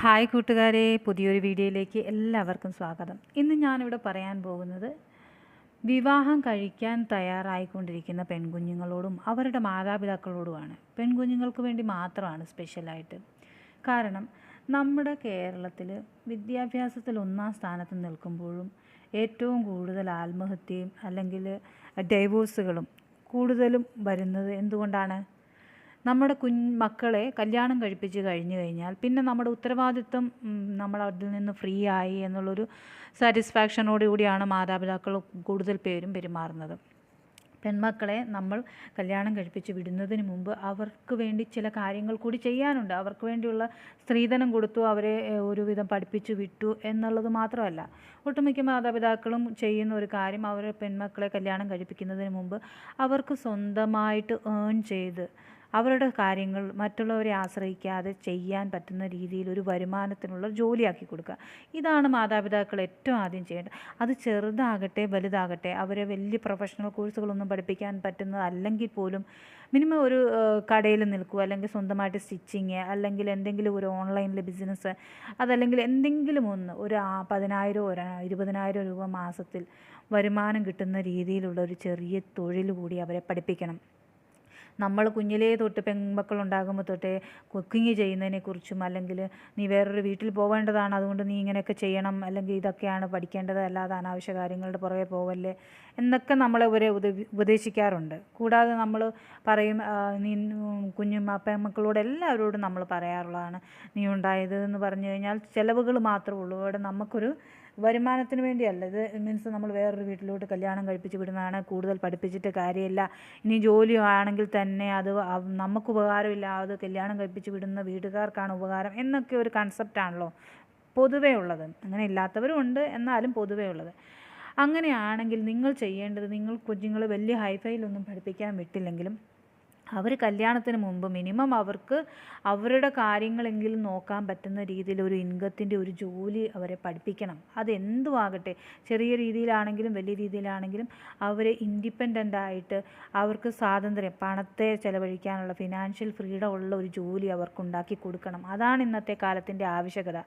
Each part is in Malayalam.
ഹായ് കൂട്ടുകാരെ പുതിയൊരു വീഡിയോയിലേക്ക് എല്ലാവർക്കും സ്വാഗതം. ഇന്ന് ഞാനിവിടെ പറയാൻ പോകുന്നത് വിവാഹം കഴിക്കാൻ തയ്യാറായിക്കൊണ്ടിരിക്കുന്ന പെൺകുഞ്ഞുങ്ങളോടും അവരുടെ മാതാപിതാക്കളോടുമാണ്. പെൺകുഞ്ഞുങ്ങൾക്ക് വേണ്ടി മാത്രമാണ് സ്പെഷ്യലായിട്ട്. കാരണം നമ്മുടെ കേരളത്തിൽ വിദ്യാഭ്യാസത്തിൽ ഒന്നാം സ്ഥാനത്ത് നിൽക്കുമ്പോഴും ഏറ്റവും കൂടുതൽ ആത്മഹത്യയും അല്ലെങ്കിൽ ഡൈവോഴ്സുകളും കൂടുതലും വരുന്നത് എന്തുകൊണ്ടാണ്? നമ്മുടെ കുഞ്ഞ് മക്കളെ കല്യാണം കഴിപ്പിച്ച് കഴിഞ്ഞു കഴിഞ്ഞാൽ പിന്നെ നമ്മുടെ ഉത്തരവാദിത്വം നമ്മൾ അതിൽ നിന്ന് ഫ്രീ ആയി എന്നുള്ളൊരു സാറ്റിസ്ഫാക്ഷനോടുകൂടിയാണ് മാതാപിതാക്കൾ കൂടുതൽ പേരും പെരുമാറുന്നത്. പെൺമക്കളെ നമ്മൾ കല്യാണം കഴിപ്പിച്ച് വിടുന്നതിന് മുമ്പ് അവർക്ക് വേണ്ടി ചില കാര്യങ്ങൾ കൂടി ചെയ്യാനുണ്ട്. അവർക്ക് വേണ്ടിയുള്ള സ്ത്രീധനം കൊടുത്തു അവരെ ഒരുവിധം പഠിപ്പിച്ചു വിട്ടു എന്നുള്ളത് മാത്രമല്ല. ഒട്ടുമിക്ക മാതാപിതാക്കളും ചെയ്യുന്ന ഒരു കാര്യം അവരെ പെൺമക്കളെ കല്യാണം കഴിപ്പിക്കുന്നതിന് മുമ്പ് അവർക്ക് സ്വന്തമായിട്ട് ഏൺ ചെയ്ത് അവരുടെ കാര്യങ്ങൾ മറ്റുള്ളവരെ ആശ്രയിക്കാതെ ചെയ്യാൻ പറ്റുന്ന രീതിയിൽ ഒരു വരുമാനത്തിനുള്ള ജോലിയാക്കി കൊടുക്കുക. ഇതാണ് മാതാപിതാക്കൾ ഏറ്റവും ആദ്യം ചെയ്യേണ്ടത്. അത് ചെറുതാകട്ടെ വലുതാകട്ടെ അവരെ വലിയ പ്രൊഫഷണൽ കോഴ്സുകളൊന്നും പഠിപ്പിക്കാൻ പറ്റുന്നതല്ലെങ്കിൽ പോലും മിനിമം ഒരു കടയിൽ നിൽക്കുക അല്ലെങ്കിൽ സ്വന്തമായിട്ട് സ്റ്റിച്ചിങ് അല്ലെങ്കിൽ എന്തെങ്കിലും ഒരു ഓൺലൈനിൽ ബിസിനസ് അതല്ലെങ്കിൽ എന്തെങ്കിലും ഒന്ന് ഒരു പതിനായിരം ഒരു ഇരുപതിനായിരം രൂപ മാസത്തിൽ വരുമാനം കിട്ടുന്ന രീതിയിലുള്ള ഒരു ചെറിയ തൊഴിൽ കൂടി അവരെ പഠിപ്പിക്കണം. നമ്മൾ കുഞ്ഞിലേ തൊട്ട് പെൺമക്കൾ ഉണ്ടാകുമ്പോൾ തൊട്ടേ കുക്കിംഗ് ചെയ്യുന്നതിനെക്കുറിച്ചും അല്ലെങ്കിൽ നീ വേറൊരു വീട്ടിൽ പോവേണ്ടതാണ് അതുകൊണ്ട് നീ ഇങ്ങനെയൊക്കെ ചെയ്യണം അല്ലെങ്കിൽ ഇതൊക്കെയാണ് പഠിക്കേണ്ടത് അല്ലാതെ അനാവശ്യ കാര്യങ്ങളുടെ പുറകെ പോവല്ലേ എന്നൊക്കെ നമ്മളെ ഇവരെ ഉപദേശിക്കാറുണ്ട്. കൂടാതെ നമ്മൾ പറയും നീ കുഞ്ഞും പെൺമക്കളോട് എല്ലാവരോടും നമ്മൾ പറയാറുള്ളതാണ് നീ ഉണ്ടായത് എന്ന് പറഞ്ഞു കഴിഞ്ഞാൽ ചിലവുകൾ മാത്രമേ ഉള്ളൂ. അവിടെ നമുക്കൊരു വരുമാനത്തിന് വേണ്ടിയല്ല. ഇത് മീൻസ് നമ്മൾ വേറൊരു വീട്ടിലോട്ട് കല്യാണം കഴിപ്പിച്ച് വിടുന്നതാണ്. കൂടുതൽ പഠിപ്പിച്ചിട്ട് കാര്യമില്ല. ഇനി ജോലി ആണെങ്കിൽ തന്നെ അത് നമുക്ക് ഉപകാരമില്ല അത് കല്യാണം കഴിപ്പിച്ച് വിടുന്ന വീട്ടുകാർക്കാണ് ഉപകാരം എന്നൊക്കെ ഒരു കൺസെപ്റ്റാണല്ലോ പൊതുവേ ഉള്ളത്. അങ്ങനെ ഇല്ലാത്തവരും ഉണ്ട്. എന്നാലും പൊതുവേ ഉള്ളത്. അങ്ങനെയാണെങ്കിൽ നിങ്ങൾ ചെയ്യേണ്ടത് നിങ്ങൾ കുഞ്ഞുങ്ങളെ വലിയ ഹൈഫൈയിലൊന്നും പഠിപ്പിക്കാൻ വിട്ടില്ലെങ്കിലും അവർ കല്യാണത്തിന് മുമ്പ് മിനിമം അവർക്ക് അവരുടെ കാര്യങ്ങളെങ്കിലും നോക്കാൻ പറ്റുന്ന രീതിയിൽ ഒരു ഇൻകത്തിന്റെ ഒരു ജോലി അവരെ പഠിപ്പിക്കണം. അതെന്തും ആകട്ടെ ചെറിയ രീതിയിലാണെങ്കിലും വലിയ രീതിയിലാണെങ്കിലും അവരെ ഇൻഡിപെൻഡന്റ് ആയിട്ട് അവർക്ക് സ്വാതന്ത്ര്യം പണത്തെ ചെലവഴിക്കാനുള്ള ഫിനാൻഷ്യൽ ഫ്രീഡം ഉള്ള ഒരു ജോലി അവർക്ക് ഉണ്ടാക്കി കൊടുക്കണം. അതാണ് ഇന്നത്തെ കാലത്തിന്റെ ആവശ്യകത.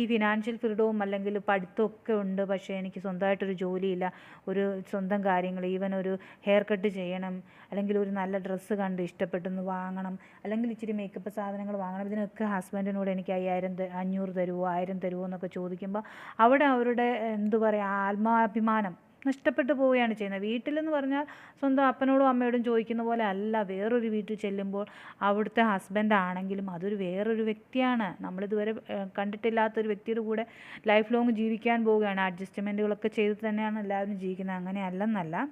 ഈ ഫിനാൻഷ്യൽ ഫ്രീഡവും അല്ലെങ്കിൽ പഠിത്തമൊക്കെ ഉണ്ട്. പക്ഷേ എനിക്ക് സ്വന്തമായിട്ടൊരു ജോലിയില്ല. ഒരു സ്വന്തം കാര്യങ്ങൾ ഈവൻ ഒരു ഹെയർ കട്ട് ചെയ്യണം അല്ലെങ്കിൽ ഒരു നല്ല ഡ്രസ്സ് കണ്ട് ഇഷ്ടപ്പെട്ടെന്ന് വാങ്ങണം അല്ലെങ്കിൽ ഇച്ചിരി മേക്കപ്പ് സാധനങ്ങൾ വാങ്ങണം. ഇതിനൊക്കെ ഹസ്ബൻഡിനോട് എനിക്ക് അയ്യായിരം അഞ്ഞൂറ് തരുമോ ആയിരം തരുമോ എന്നൊക്കെ ചോദിക്കുമ്പോൾ അവിടെ അവരുടെ എന്തു പറയുക ആത്മാഭിമാനം നഷ്ടപ്പെട്ടു പോവുകയാണ് ചെയ്യുന്നത്. വീട്ടിലെന്ന് പറഞ്ഞാൽ സ്വന്തം അപ്പനോടും അമ്മയോടും ചോദിക്കുന്ന പോലെ അല്ല. വേറൊരു വീട്ടിൽ ചെല്ലുമ്പോൾ അവിടുത്തെ ഹസ്ബൻഡ് ആണെങ്കിലും അതൊരു വേറൊരു വ്യക്തിയാണ്. നമ്മളിതുവരെ കണ്ടിട്ടില്ലാത്തൊരു വ്യക്തിയുടെ കൂടെ ലൈഫ് ലോങ് ജീവിക്കാൻ പോവുകയാണ്. അഡ്ജസ്റ്റ്മെന്റുകളൊക്കെ ചെയ്ത് തന്നെയാണ് എല്ലാവരും ജീവിക്കുന്നത്. അങ്ങനെ അല്ലെന്നല്ല.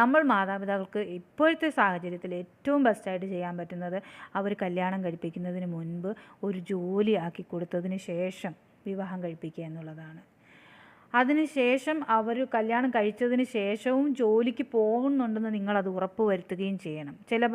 നമ്മൾ മാതാപിതാക്കൾക്ക് ഇപ്പോഴത്തെ സാഹചര്യത്തിൽ ഏറ്റവും ബെസ്റ്റായിട്ട് ചെയ്യാൻ പറ്റുന്നത് അവർ കല്യാണം കഴിപ്പിക്കുന്നതിന് മുൻപ് ഒരു ജോലി ആക്കി കൊടുത്തതിന് ശേഷം വിവാഹം കഴിപ്പിക്കുക എന്നുള്ളതാണ്. അതിനുശേഷം അവർ കല്യാണം കഴിച്ചതിന് ശേഷവും ജോലിക്ക് പോകുന്നുണ്ടെന്ന് നിങ്ങളത് ഉറപ്പ് വരുത്തുകയും ചെയ്യണം. ചില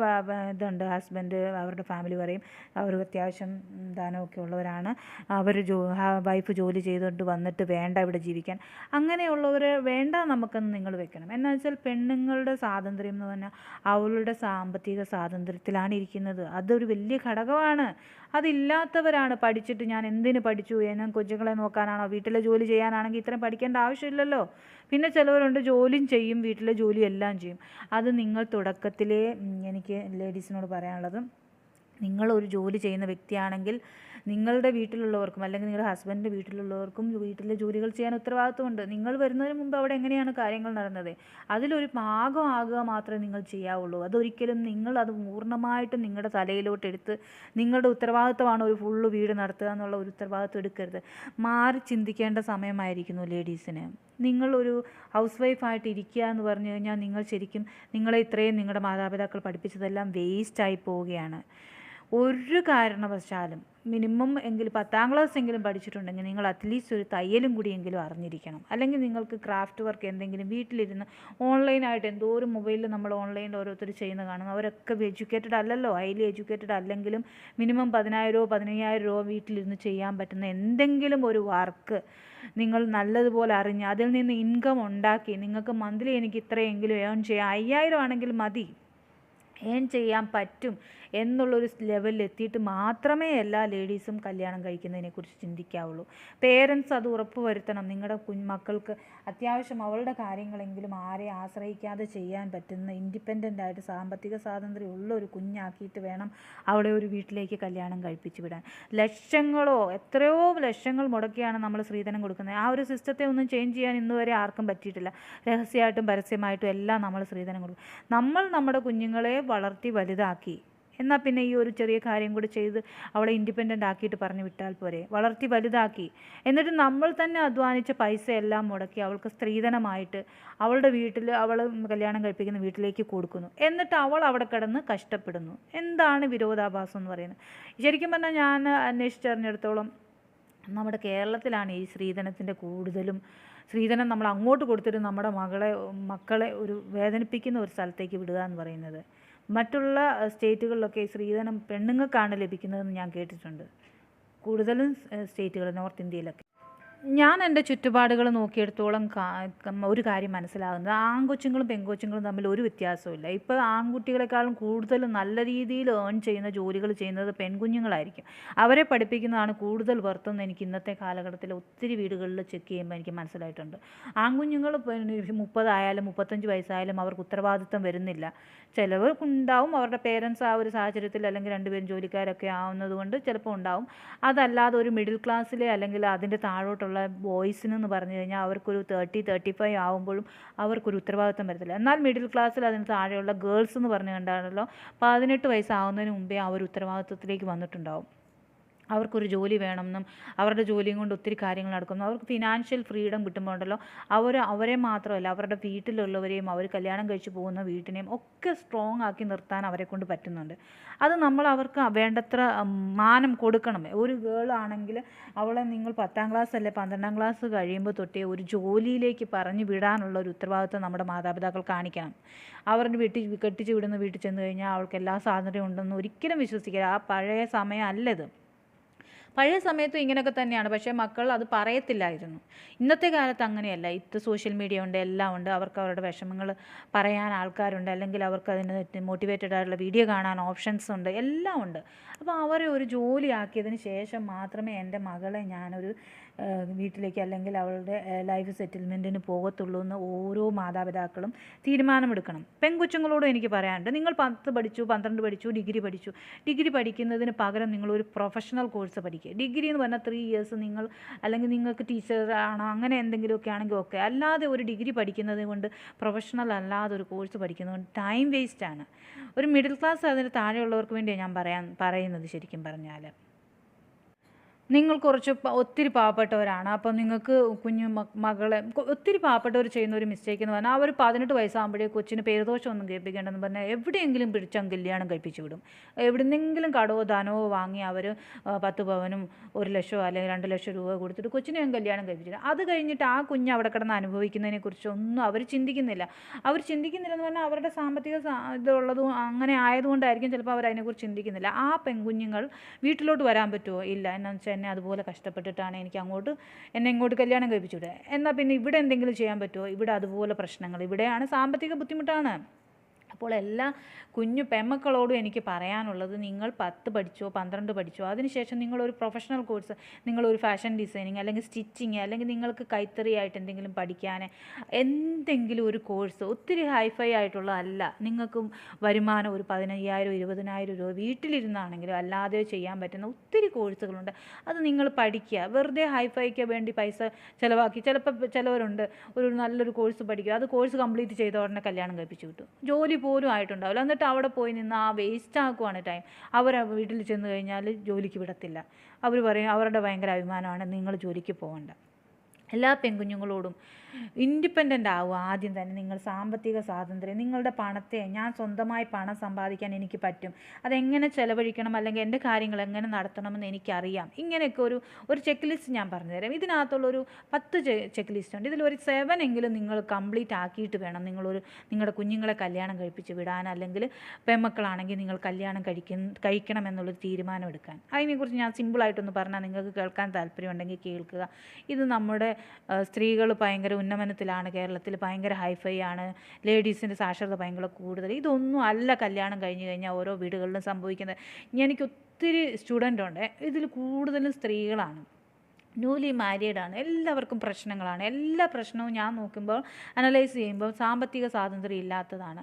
ഇതുണ്ട്. ഹസ്ബൻഡ് അവരുടെ ഫാമിലി പറയും അവർ അത്യാവശ്യം ദാനമൊക്കെ ഉള്ളവരാണ്. അവർ ജോ വൈഫ് ജോലി ചെയ്തുകൊണ്ട് വന്നിട്ട് വേണ്ട ഇവിടെ ജീവിക്കാൻ. അങ്ങനെയുള്ളവർ വേണ്ട നമുക്കെന്ന് നിങ്ങൾ വെക്കണം. എന്നാ വെച്ചാൽ പെണ്ണുങ്ങളുടെ സ്വാതന്ത്ര്യം എന്ന് പറഞ്ഞാൽ അവളുടെ സാമ്പത്തിക സ്വാതന്ത്ര്യത്തിലാണ് ഇരിക്കുന്നത്. അതൊരു വലിയ ഘടകമാണ്. അതില്ലാത്തവരാണ് പഠിച്ചിട്ട് ഞാൻ എന്തിന് പഠിച്ചു? ഞാൻ കുഞ്ഞുങ്ങളെ നോക്കാനാണോ? വീട്ടിലെ ജോലി ചെയ്യാനാണെങ്കിൽ ഇത്രയും പഠിക്കേണ്ട ആവശ്യമില്ലല്ലോ. പിന്നെ ചിലവരുണ്ട് ജോലിയും ചെയ്യും വീട്ടിലെ ജോലിയെല്ലാം ചെയ്യും. അത് നിങ്ങൾ തുടക്കത്തിലേ എനിക്ക് ലേഡീസിനോട് പറയാനുള്ളത്. നിങ്ങൾ ഒരു ജോലി ചെയ്യുന്ന വ്യക്തിയാണെങ്കിൽ നിങ്ങളുടെ വീട്ടിലുള്ളവർക്കും അല്ലെങ്കിൽ നിങ്ങളുടെ ഹസ്ബൻഡിന്റെ വീട്ടിലുള്ളവർക്കും വീട്ടിലെ ജോലികൾ ചെയ്യാൻ ഉത്തരവാദിത്വമുണ്ട്. നിങ്ങൾ വരുന്നതിന് മുമ്പ് അവിടെ എങ്ങനെയാണ് കാര്യങ്ങൾ നടന്നത്? അതിലൊരു ഭാഗമാകുക മാത്രമേ നിങ്ങൾ ചെയ്യാവുള്ളൂ. അതൊരിക്കലും നിങ്ങൾ അത് പൂർണമായിട്ടും നിങ്ങളുടെ തലയിലോട്ട് എടുത്ത് നിങ്ങളുടെ ഉത്തരവാദിത്വമാണ് ഒരു ഫുള്ള് വീട് നടത്തുക എന്നുള്ള ഒരു ഉത്തരവാദിത്വം എടുക്കരുത്. മാറി ചിന്തിക്കേണ്ട സമയമായിരിക്കുന്നു ലേഡീസിന് നിങ്ങളൊരു ഹൗസ് വൈഫായിട്ട് ഇരിക്കുക എന്ന് പറഞ്ഞു കഴിഞ്ഞാൽ നിങ്ങൾ ശരിക്കും നിങ്ങളെ ഇത്രയും നിങ്ങളുടെ മാതാപിതാക്കൾ പഠിപ്പിച്ചതെല്ലാം വേസ്റ്റായി പോവുകയാണ്. ഒരു കാരണവശാലും മിനിമം എങ്കിലും പത്താം ക്ലാസ് എങ്കിലും പഠിച്ചിട്ടുണ്ടെങ്കിൽ നിങ്ങൾ അറ്റ്ലീസ്റ്റ് ഒരു തയ്യലും കൂടിയെങ്കിലും അറിഞ്ഞിരിക്കണം. അല്ലെങ്കിൽ നിങ്ങൾക്ക് ക്രാഫ്റ്റ് വർക്ക് എന്തെങ്കിലും വീട്ടിലിരുന്ന് ഓൺലൈനായിട്ട് എന്തോ ഒരു മൊബൈലിൽ നമ്മൾ ഓൺലൈനിൽ ഓരോരുത്തർ ചെയ്യുന്ന കാണുന്നു അവരൊക്കെ എഡ്യൂക്കേറ്റഡ് അല്ലല്ലോ. ഹൈലി എഡ്യൂക്കേറ്റഡ് അല്ലെങ്കിലും മിനിമം പതിനായിരം രൂപ പതിനയ്യായിരം രൂപ വീട്ടിലിരുന്ന് ചെയ്യാൻ പറ്റുന്ന എന്തെങ്കിലും ഒരു വർക്ക് നിങ്ങൾ നല്ലതുപോലെ അറിഞ്ഞ് അതിൽ നിന്ന് ഇൻകം ഉണ്ടാക്കി നിങ്ങൾക്ക് മന്ത്ലി എനിക്ക് ഇത്രയെങ്കിലും ഏൺ ചെയ്യാം. അയ്യായിരം ആണെങ്കിൽ മതി. ഏൺ ചെയ്യാൻ പറ്റും. എന്നുള്ളൊരു ലെവലിൽ എത്തിയിട്ട് മാത്രമേ എല്ലാ ലേഡീസും കല്യാണം കഴിക്കുന്നതിനെക്കുറിച്ച് ചിന്തിക്കാവുള്ളൂ. പേരൻസ് അത് ഉറപ്പ് വരുത്തണം നിങ്ങളുടെ കുഞ്ഞുമക്കൾക്ക് അത്യാവശ്യം അവളുടെ കാര്യങ്ങളെങ്കിലും ആരെ ആശ്രയിക്കാതെ ചെയ്യാൻ പറ്റുന്ന ഇൻഡിപെൻഡന്റ് ആയിട്ട് സാമ്പത്തിക സ്വാതന്ത്ര്യം ഉള്ള ഒരു കുഞ്ഞാക്കിയിട്ട് വേണം അവളെ ഒരു വീട്ടിലേക്ക് കല്യാണം കഴിപ്പിച്ച് വിടാൻ. ലക്ഷങ്ങളോ എത്രയോ ലക്ഷങ്ങൾ മുടക്കിയാണ് നമ്മൾ സ്ത്രീധനം കൊടുക്കുന്നത്. ആ ഒരു സിസ്റ്റത്തെ ഒന്നും ചേഞ്ച് ചെയ്യാൻ ഇന്ന് വരെ ആർക്കും പറ്റിയിട്ടില്ല. രഹസ്യമായിട്ടും പരസ്യമായിട്ടും എല്ലാം നമ്മൾ സ്ത്രീധനം കൊടുക്കും. നമ്മൾ നമ്മുടെ കുഞ്ഞുങ്ങളെ വളർത്തി വലുതാക്കി. എന്നാൽ പിന്നെ ഈ ഒരു ചെറിയ കാര്യം കൂടി ചെയ്ത് അവളെ ഇൻഡിപെൻഡന്റ് ആക്കിയിട്ട് പറഞ്ഞു വിട്ടാൽ പോരെ. വളർത്തി വലുതാക്കി. എന്നിട്ട് നമ്മൾ തന്നെ അധ്വാനിച്ച പൈസ എല്ലാം മുടക്കി അവൾക്ക് സ്ത്രീധനമായിട്ട് അവളുടെ വീട്ടിൽ അവൾ കല്യാണം കഴിപ്പിക്കുന്ന വീട്ടിലേക്ക് കൊടുക്കുന്നു. എന്നിട്ട് അവൾ അവിടെ കിടന്ന് കഷ്ടപ്പെടുന്നു. എന്താണ് വിരോധാഭാസം എന്ന് പറയുന്നത്? ശരിക്കും പറഞ്ഞാൽ ഞാൻ അന്വേഷിച്ചറിഞ്ഞിടത്തോളം നമ്മുടെ കേരളത്തിലാണ് ഈ സ്ത്രീധനത്തിന്റെ കൂടുതലും സ്ത്രീധനം നമ്മൾ അങ്ങോട്ട് കൊടുത്തിട്ട് നമ്മുടെ മകളെ മക്കളെ ഒരു വേദനിപ്പിക്കുന്ന ഒരു സ്ഥലത്തേക്ക് വിടുക എന്ന് പറയുന്നത്. മറ്റുള്ള സ്റ്റേറ്റുകളിലൊക്കെ സ്ത്രീധനം പെണ്ണുങ്ങൾക്കാണ് ലഭിക്കുന്നതെന്ന് ഞാൻ കേട്ടിട്ടുണ്ട്. കൂടുതലും സ്റ്റേറ്റുകൾ നോർത്ത് ഇന്ത്യയിലൊക്കെ. ഞാൻ എന്റെ ചുറ്റുപാടുകൾ നോക്കിയെടുത്തോളം ഒരു കാര്യം മനസ്സിലാകുന്നത് ആൺകൊച്ചുങ്ങളും പെൺകൊച്ചുങ്ങളും തമ്മിൽ ഒരു വ്യത്യാസമില്ല ഇപ്പോൾ ആൺകുട്ടികളെക്കാളും കൂടുതൽ നല്ല രീതിയിൽ ഏൺ ചെയ്യുന്ന ജോലികൾ ചെയ്യുന്നത് പെൺകുഞ്ഞുങ്ങളായിരിക്കും. അവരെ പഠിപ്പിക്കുന്നതാണ് കൂടുതൽ വർത്ത് എനിക്ക് ഇന്നത്തെ കാലഘട്ടത്തിൽ ഒത്തിരി വീടുകളിൽ ചെക്ക് ചെയ്യുമ്പോൾ എനിക്ക് മനസ്സിലായിട്ടുണ്ട്. ആൺകുഞ്ഞുങ്ങൾ മുപ്പതായാലും മുപ്പത്തഞ്ച് വയസ്സായാലും അവർക്ക് ഉത്തരവാദിത്തം വരുന്നില്ല. ചിലവർക്കുണ്ടാവും അവരുടെ പേരൻസ് ആ ഒരു സാഹചര്യത്തിൽ അല്ലെങ്കിൽ രണ്ടുപേരും ജോലിക്കാരൊക്കെ ആവുന്നത് കൊണ്ട് ചിലപ്പോൾ ഉണ്ടാവും. അതല്ലാതെ ഒരു മിഡിൽ ക്ലാസ്സിലെ അല്ലെങ്കിൽ അതിന്റെ താഴോട്ടുള്ള ബോയ്സിന് എന്ന് പറഞ്ഞു കഴിഞ്ഞാൽ അവർക്കൊരു തേർട്ടി തേർട്ടി ഫൈവ് ആകുമ്പോഴും അവർക്കൊരു ഉത്തരവാദിത്തം വരത്തില്ല. എന്നാൽ മിഡിൽ ക്ലാസ്സിൽ അതിന് താഴെയുള്ള ഗേൾസ് എന്ന് പറഞ്ഞു കണ്ടാണല്ലോ പതിനെട്ട് വയസ്സാവുന്നതിന് മുമ്പേ ആ ഒരു ഉത്തരവാദിത്തത്തിലേക്ക് വന്നിട്ടുണ്ടാവും. അവർക്കൊരു ജോലി വേണമെന്നും അവരുടെ ജോലിയും കൊണ്ട് ഒത്തിരി കാര്യങ്ങൾ നടക്കുന്നു. അവർക്ക് ഫിനാൻഷ്യൽ ഫ്രീഡം കിട്ടുമ്പോൾ ഉണ്ടല്ലോ അവർ അവരെ മാത്രമല്ല അവരുടെ വീട്ടിലുള്ളവരെയും അവർ കല്യാണം കഴിച്ചു പോകുന്ന വീട്ടിനെയും ഒക്കെ സ്ട്രോങ് ആക്കി നിർത്താൻ അവരെ കൊണ്ട് പറ്റുന്നുണ്ട്. അത് നമ്മൾ അവർക്ക് വേണ്ടത്ര മാനം കൊടുക്കണം. ഒരു ഗേൾ ആണെങ്കിൽ അവളെ നിങ്ങൾ പത്താം ക്ലാസ് അല്ലെ പന്ത്രണ്ടാം ക്ലാസ് കഴിയുമ്പോൾ തൊട്ടേ ഒരു ജോലിയിലേക്ക് പറഞ്ഞു വിടാനുള്ള ഒരു ഉത്തരവാദിത്വം നമ്മുടെ മാതാപിതാക്കൾ കാണിക്കണം. അവരുടെ വീട്ടിൽ കെട്ടിച്ച് വിടുന്ന വീട്ടിൽ ചെന്ന് കഴിഞ്ഞാൽ അവൾക്ക് എല്ലാ സ്വാതന്ത്ര്യം ഉണ്ടെന്ന് ഒരിക്കലും വിശ്വസിക്കരുത്. ആ പഴയ സമയം അല്ലത്. പഴയ സമയത്തും ഇങ്ങനെയൊക്കെ തന്നെയാണ്. പക്ഷേ മക്കൾ അത് പറയത്തില്ലായിരുന്നു. ഇന്നത്തെ കാലത്ത് അങ്ങനെയല്ല. ഇത്ത് സോഷ്യൽ മീഡിയ ഉണ്ട് എല്ലാം ഉണ്ട്. അവർക്ക് അവരുടെ വിഷമങ്ങൾ പറയാൻ ആൾക്കാരുണ്ട്. അല്ലെങ്കിൽ അവർക്ക് അതിന് മോട്ടിവേറ്റഡ് ആയിട്ടുള്ള വീഡിയോ കാണാൻ ഓപ്ഷൻസ് ഉണ്ട്. എല്ലാം ഉണ്ട്. അപ്പോൾ അവരെ ഒരു ജോലിയാക്കിയതിന് ശേഷം മാത്രമേ എന്റെ മകളെ ഞാനൊരു വീട്ടിലേക്ക് അല്ലെങ്കിൽ അവളുടെ ലൈഫ് സെറ്റിൽമെന്റിന് പോകത്തുള്ളൂ എന്ന് ഓരോ മാതാപിതാക്കളും തീരുമാനമെടുക്കണം. പെൺകൊച്ചുങ്ങളോടും എനിക്ക് പറയാനുണ്ട്. നിങ്ങൾ പത്ത് പഠിച്ചു പന്ത്രണ്ട് പഠിച്ചു ഡിഗ്രി പഠിച്ചു. ഡിഗ്രി പഠിക്കുന്നതിന് പകരം നിങ്ങളൊരു പ്രൊഫഷണൽ കോഴ്സ് പഠിക്കുക. ഡിഗ്രി എന്ന് പറഞ്ഞാൽ ത്രീ ഇയേഴ്സ് നിങ്ങൾ അല്ലെങ്കിൽ നിങ്ങൾക്ക് ടീച്ചർ ആണോ അങ്ങനെ എന്തെങ്കിലുമൊക്കെ ആണെങ്കിൽ ഓക്കെ അല്ലാതെ ഒരു ഡിഗ്രി പഠിക്കുന്നത് കൊണ്ട് പ്രൊഫഷണൽ അല്ലാതെ ഒരു കോഴ്സ് പഠിക്കുന്നത് കൊണ്ട് ടൈം വേസ്റ്റാണ് ഒരു മിഡിൽ ക്ലാസ് അതിന് താഴെയുള്ളവർക്ക് വേണ്ടിയാണ് ഞാൻ പറയാൻ പറയുന്നത് ശരിക്കും പറഞ്ഞാൽ നിങ്ങൾ കുറച്ച് ഒത്തിരി പാവപ്പെട്ടവരാണ്. അപ്പോൾ നിങ്ങൾക്ക് കുഞ്ഞു മകളെ ഒത്തിരി പാവപ്പെട്ടവർ ചെയ്യുന്ന ഒരു മിസ്റ്റേക്ക് എന്ന് പറഞ്ഞാൽ അവർ പതിനെട്ട് വയസ്സാകുമ്പോഴേ കൊച്ചിന് പേരുദോഷമൊന്നും കേൾപ്പിക്കേണ്ടെന്ന് പറഞ്ഞാൽ എവിടെയെങ്കിലും പിടിച്ചങ്ങ് കല്യാണം കഴിപ്പിച്ചു വിടും. എവിടെന്നെങ്കിലും കടവോ ധനവോ വാങ്ങി അവർ പത്ത് പവനും ഒരു ലക്ഷമോ അല്ലെങ്കിൽ രണ്ട് ലക്ഷം രൂപ കൊടുത്തിട്ട് കൊച്ചിനെ കല്യാണം കഴിപ്പിച്ചിട്ട് അത് കഴിഞ്ഞിട്ട് ആ കുഞ്ഞ് അവിടെ കിടന്ന് അനുഭവിക്കുന്നതിനെ കുറിച്ചൊന്നും അവർ ചിന്തിക്കുന്നില്ല. അവർ ചിന്തിക്കുന്നില്ലെന്ന് പറഞ്ഞാൽ അവരുടെ സാമ്പത്തിക ഇതുള്ളതും അങ്ങനെ ആയതുകൊണ്ടായിരിക്കും ചിലപ്പോൾ അവർ അതിനെക്കുറിച്ച് ചിന്തിക്കുന്നില്ല. ആ പെൺകുഞ്ഞുങ്ങൾ വീട്ടിലോട്ട് വരാൻ പറ്റുമോ ഇല്ല. എന്നു വെച്ചാൽ എന്നെ അതുപോലെ കഷ്ടപ്പെട്ടിട്ടാണ് എനിക്ക് അങ്ങോട്ട് എന്നെ ഇങ്ങോട്ട് കല്യാണം കഴിപ്പിച്ചുവിടുക എന്നാൽ പിന്നെ ഇവിടെ എന്തെങ്കിലും ചെയ്യാൻ പറ്റുമോ? ഇവിടെ അതുപോലെ പ്രശ്നങ്ങൾ. ഇവിടെയാണ് സാമ്പത്തിക ബുദ്ധിമുട്ടാണ്. അപ്പോൾ എല്ലാ കുഞ്ഞു പെമ്മക്കളോടും എനിക്ക് പറയാനുള്ളത് നിങ്ങൾ പത്ത് പഠിച്ചോ പന്ത്രണ്ട് പഠിച്ചോ അതിനുശേഷം നിങ്ങളൊരു പ്രൊഫഷണൽ കോഴ്സ് നിങ്ങളൊരു ഫാഷൻ ഡിസൈനിങ് അല്ലെങ്കിൽ സ്റ്റിച്ചിങ് അല്ലെങ്കിൽ നിങ്ങൾക്ക് കൈത്തറി ആയിട്ട് എന്തെങ്കിലും പഠിക്കാൻ എന്തെങ്കിലും ഒരു കോഴ്സ് ഒത്തിരി ഹൈഫൈ ആയിട്ടുള്ളതല്ല നിങ്ങൾക്കും വരുമാനം ഒരു പതിനയ്യായിരം ഇരുപതിനായിരം രൂപ വീട്ടിലിരുന്നാണെങ്കിലും അല്ലാതെ ചെയ്യാൻ പറ്റുന്ന ഒത്തിരി കോഴ്സുകളുണ്ട് അത് നിങ്ങൾ പഠിക്കുക. വെറുതെ ഹൈഫൈക്ക് വേണ്ടി പൈസ ചിലവാക്കി. ചിലപ്പോൾ ചിലവരുണ്ട്. ഒരു നല്ലൊരു കോഴ്സ് പഠിക്കുക. അത് കോഴ്സ് കംപ്ലീറ്റ് ചെയ്ത ഉടനെ കല്യാണം കഴിപ്പിച്ചു കിട്ടും ജോലി പോലും ആയിട്ടുണ്ടാവില്ല. എന്നിട്ട് അവിടെ പോയി നിന്ന് ആ വേസ്റ്റ് ആക്കുവാണ് ടൈം അവർ വീട്ടിൽ ചെന്ന് കഴിഞ്ഞാൽ ജോലിക്ക് വിടത്തില്ല. അവർ പറയും അവരുടെ ഭയങ്കര അഭിമാനമാണ് നിങ്ങൾ ജോലിക്ക് പോകണ്ട. എല്ലാ പെൺകുഞ്ഞുങ്ങളോടും ഇൻഡിപെൻഡന്റ് ആവുക ആദ്യം തന്നെ. നിങ്ങൾ സാമ്പത്തിക സ്വാതന്ത്ര്യം നിങ്ങളുടെ പണത്തെ ഞാൻ സ്വന്തമായി പണം സമ്പാദിക്കാൻ എനിക്ക് പറ്റും. അതെങ്ങനെ ചെലവഴിക്കണം? അല്ലെങ്കിൽ എന്റെ കാര്യങ്ങൾ എങ്ങനെ നടത്തണമെന്ന് എനിക്കറിയാം. ഇങ്ങനെയൊക്കെ ഒരു ഒരു ചെക്ക് ലിസ്റ്റ് ഞാൻ പറഞ്ഞുതരാം ഇതിനകത്തുള്ളൊരു പത്ത് ചെക്ക് ലിസ്റ്റ് ഉണ്ട്. ഇതിലൊരു സെവൻ എങ്കിലും നിങ്ങൾ കംപ്ലീറ്റ് ആക്കിയിട്ട് വേണം. നിങ്ങളൊരു നിങ്ങളുടെ കുഞ്ഞുങ്ങളെ കല്യാണം കഴിപ്പിച്ച് വിടാൻ. അല്ലെങ്കിൽ പെൺമക്കളാണെങ്കിൽ നിങ്ങൾ കല്യാണം കഴിക്കുന്ന കഴിക്കണം എന്നുള്ളൊരു തീരുമാനം എടുക്കാൻ അതിനെക്കുറിച്ച് ഞാൻ സിമ്പിളായിട്ടൊന്ന് പറഞ്ഞാൽ നിങ്ങൾക്ക് കേൾക്കാൻ താല്പര്യമുണ്ടെങ്കിൽ കേൾക്കുക. ഇത് നമ്മുടെ സ്ത്രീകൾ ഭയങ്കര ഉന്നമനത്തിലാണ് കേരളത്തിൽ ഭയങ്കര ഹൈഫൈ ആണ്. ലേഡീസിന്റെ സാക്ഷരത ഭയങ്കര കൂടുതൽ. ഇതൊന്നും അല്ല കല്യാണം കഴിഞ്ഞ് കഴിഞ്ഞാൽ ഓരോ വീടുകളിലും സംഭവിക്കുന്നത്. എനിക്ക് ഒത്തിരി സ്റ്റുഡന്റ് ഉണ്ട്. ഇതിൽ കൂടുതലും സ്ത്രീകളാണ്. ന്യൂലി മാരീഡാണ്. എല്ലാവർക്കും പ്രശ്നങ്ങളാണ്. എല്ലാ പ്രശ്നവും ഞാൻ നോക്കുമ്പോൾ അനലൈസ് ചെയ്യുമ്പോൾ സാമ്പത്തിക സ്വാതന്ത്ര്യം ഇല്ലാത്തതാണ്.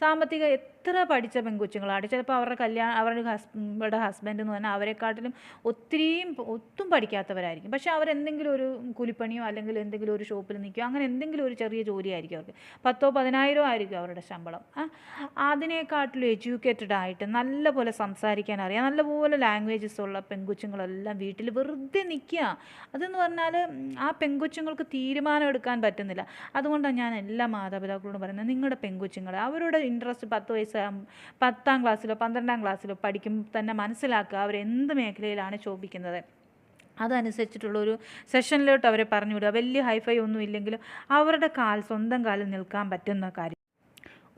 സാമ്പത്തിക എത്ര പഠിച്ച പെൺകൊച്ചുങ്ങളാണ്. ചിലപ്പോൾ അവരുടെ കല്യാണം അവരുടെ ഹസ്ബൻഡ് ഹസ്ബൻഡ് എന്ന് പറഞ്ഞാൽ അവരെക്കാട്ടിലും ഒത്തിരിയും ഒത്തും പഠിക്കാത്തവരായിരിക്കും. പക്ഷേ അവരെന്തെങ്കിലും ഒരു കൂലിപ്പണിയോ അല്ലെങ്കിൽ എന്തെങ്കിലും ഒരു ഷോപ്പിൽ നിൽക്കുകയോ അങ്ങനെ എന്തെങ്കിലും ഒരു ചെറിയ ജോലിയായിരിക്കും അവർക്ക്. പത്തോ പതിനായിരമോ ആയിരിക്കും അവരുടെ ശമ്പളം. അതിനേക്കാട്ടിലും എഡ്യൂക്കേറ്റഡ് ആയിട്ട് നല്ലപോലെ സംസാരിക്കാൻ അറിയാം. നല്ലപോലെ ലാംഗ്വേജസ് ഉള്ള പെൺകൊച്ചുങ്ങളെല്ലാം വീട്ടിൽ വെറുതെ നിൽക്കുക. അതെന്ന് പറഞ്ഞാൽ ആ പെൺകൊച്ചുങ്ങൾക്ക് തീരുമാനം എടുക്കാൻ പറ്റുന്നില്ല. അതുകൊണ്ടാണ് ഞാൻ എല്ലാ മാതാപിതാക്കളോടും പറയുന്നത് നിങ്ങളുടെ പെൺകൊച്ചുങ്ങളെ അവരുടെ ഇൻട്രസ്റ്റ് പത്ത് വയസ്സ് പത്താം ക്ലാസ്സിലോ പന്ത്രണ്ടാം ക്ലാസ്സിലോ പഠിക്കുമ്പോൾ തന്നെ മനസ്സിലാക്കുക അവർ എന്ത് മേഖലയിലാണ് ശോഭിക്കുന്നത്. അതനുസരിച്ചിട്ടുള്ളൊരു സെഷനിലോട്ട് അവരെ പറഞ്ഞു വിടുക. വലിയ ഹൈഫൈ ഒന്നും ഇല്ലെങ്കിലും അവരുടെ കാൽ സ്വന്തം കാലിൽ നിൽക്കാൻ പറ്റുന്ന കാര്യം.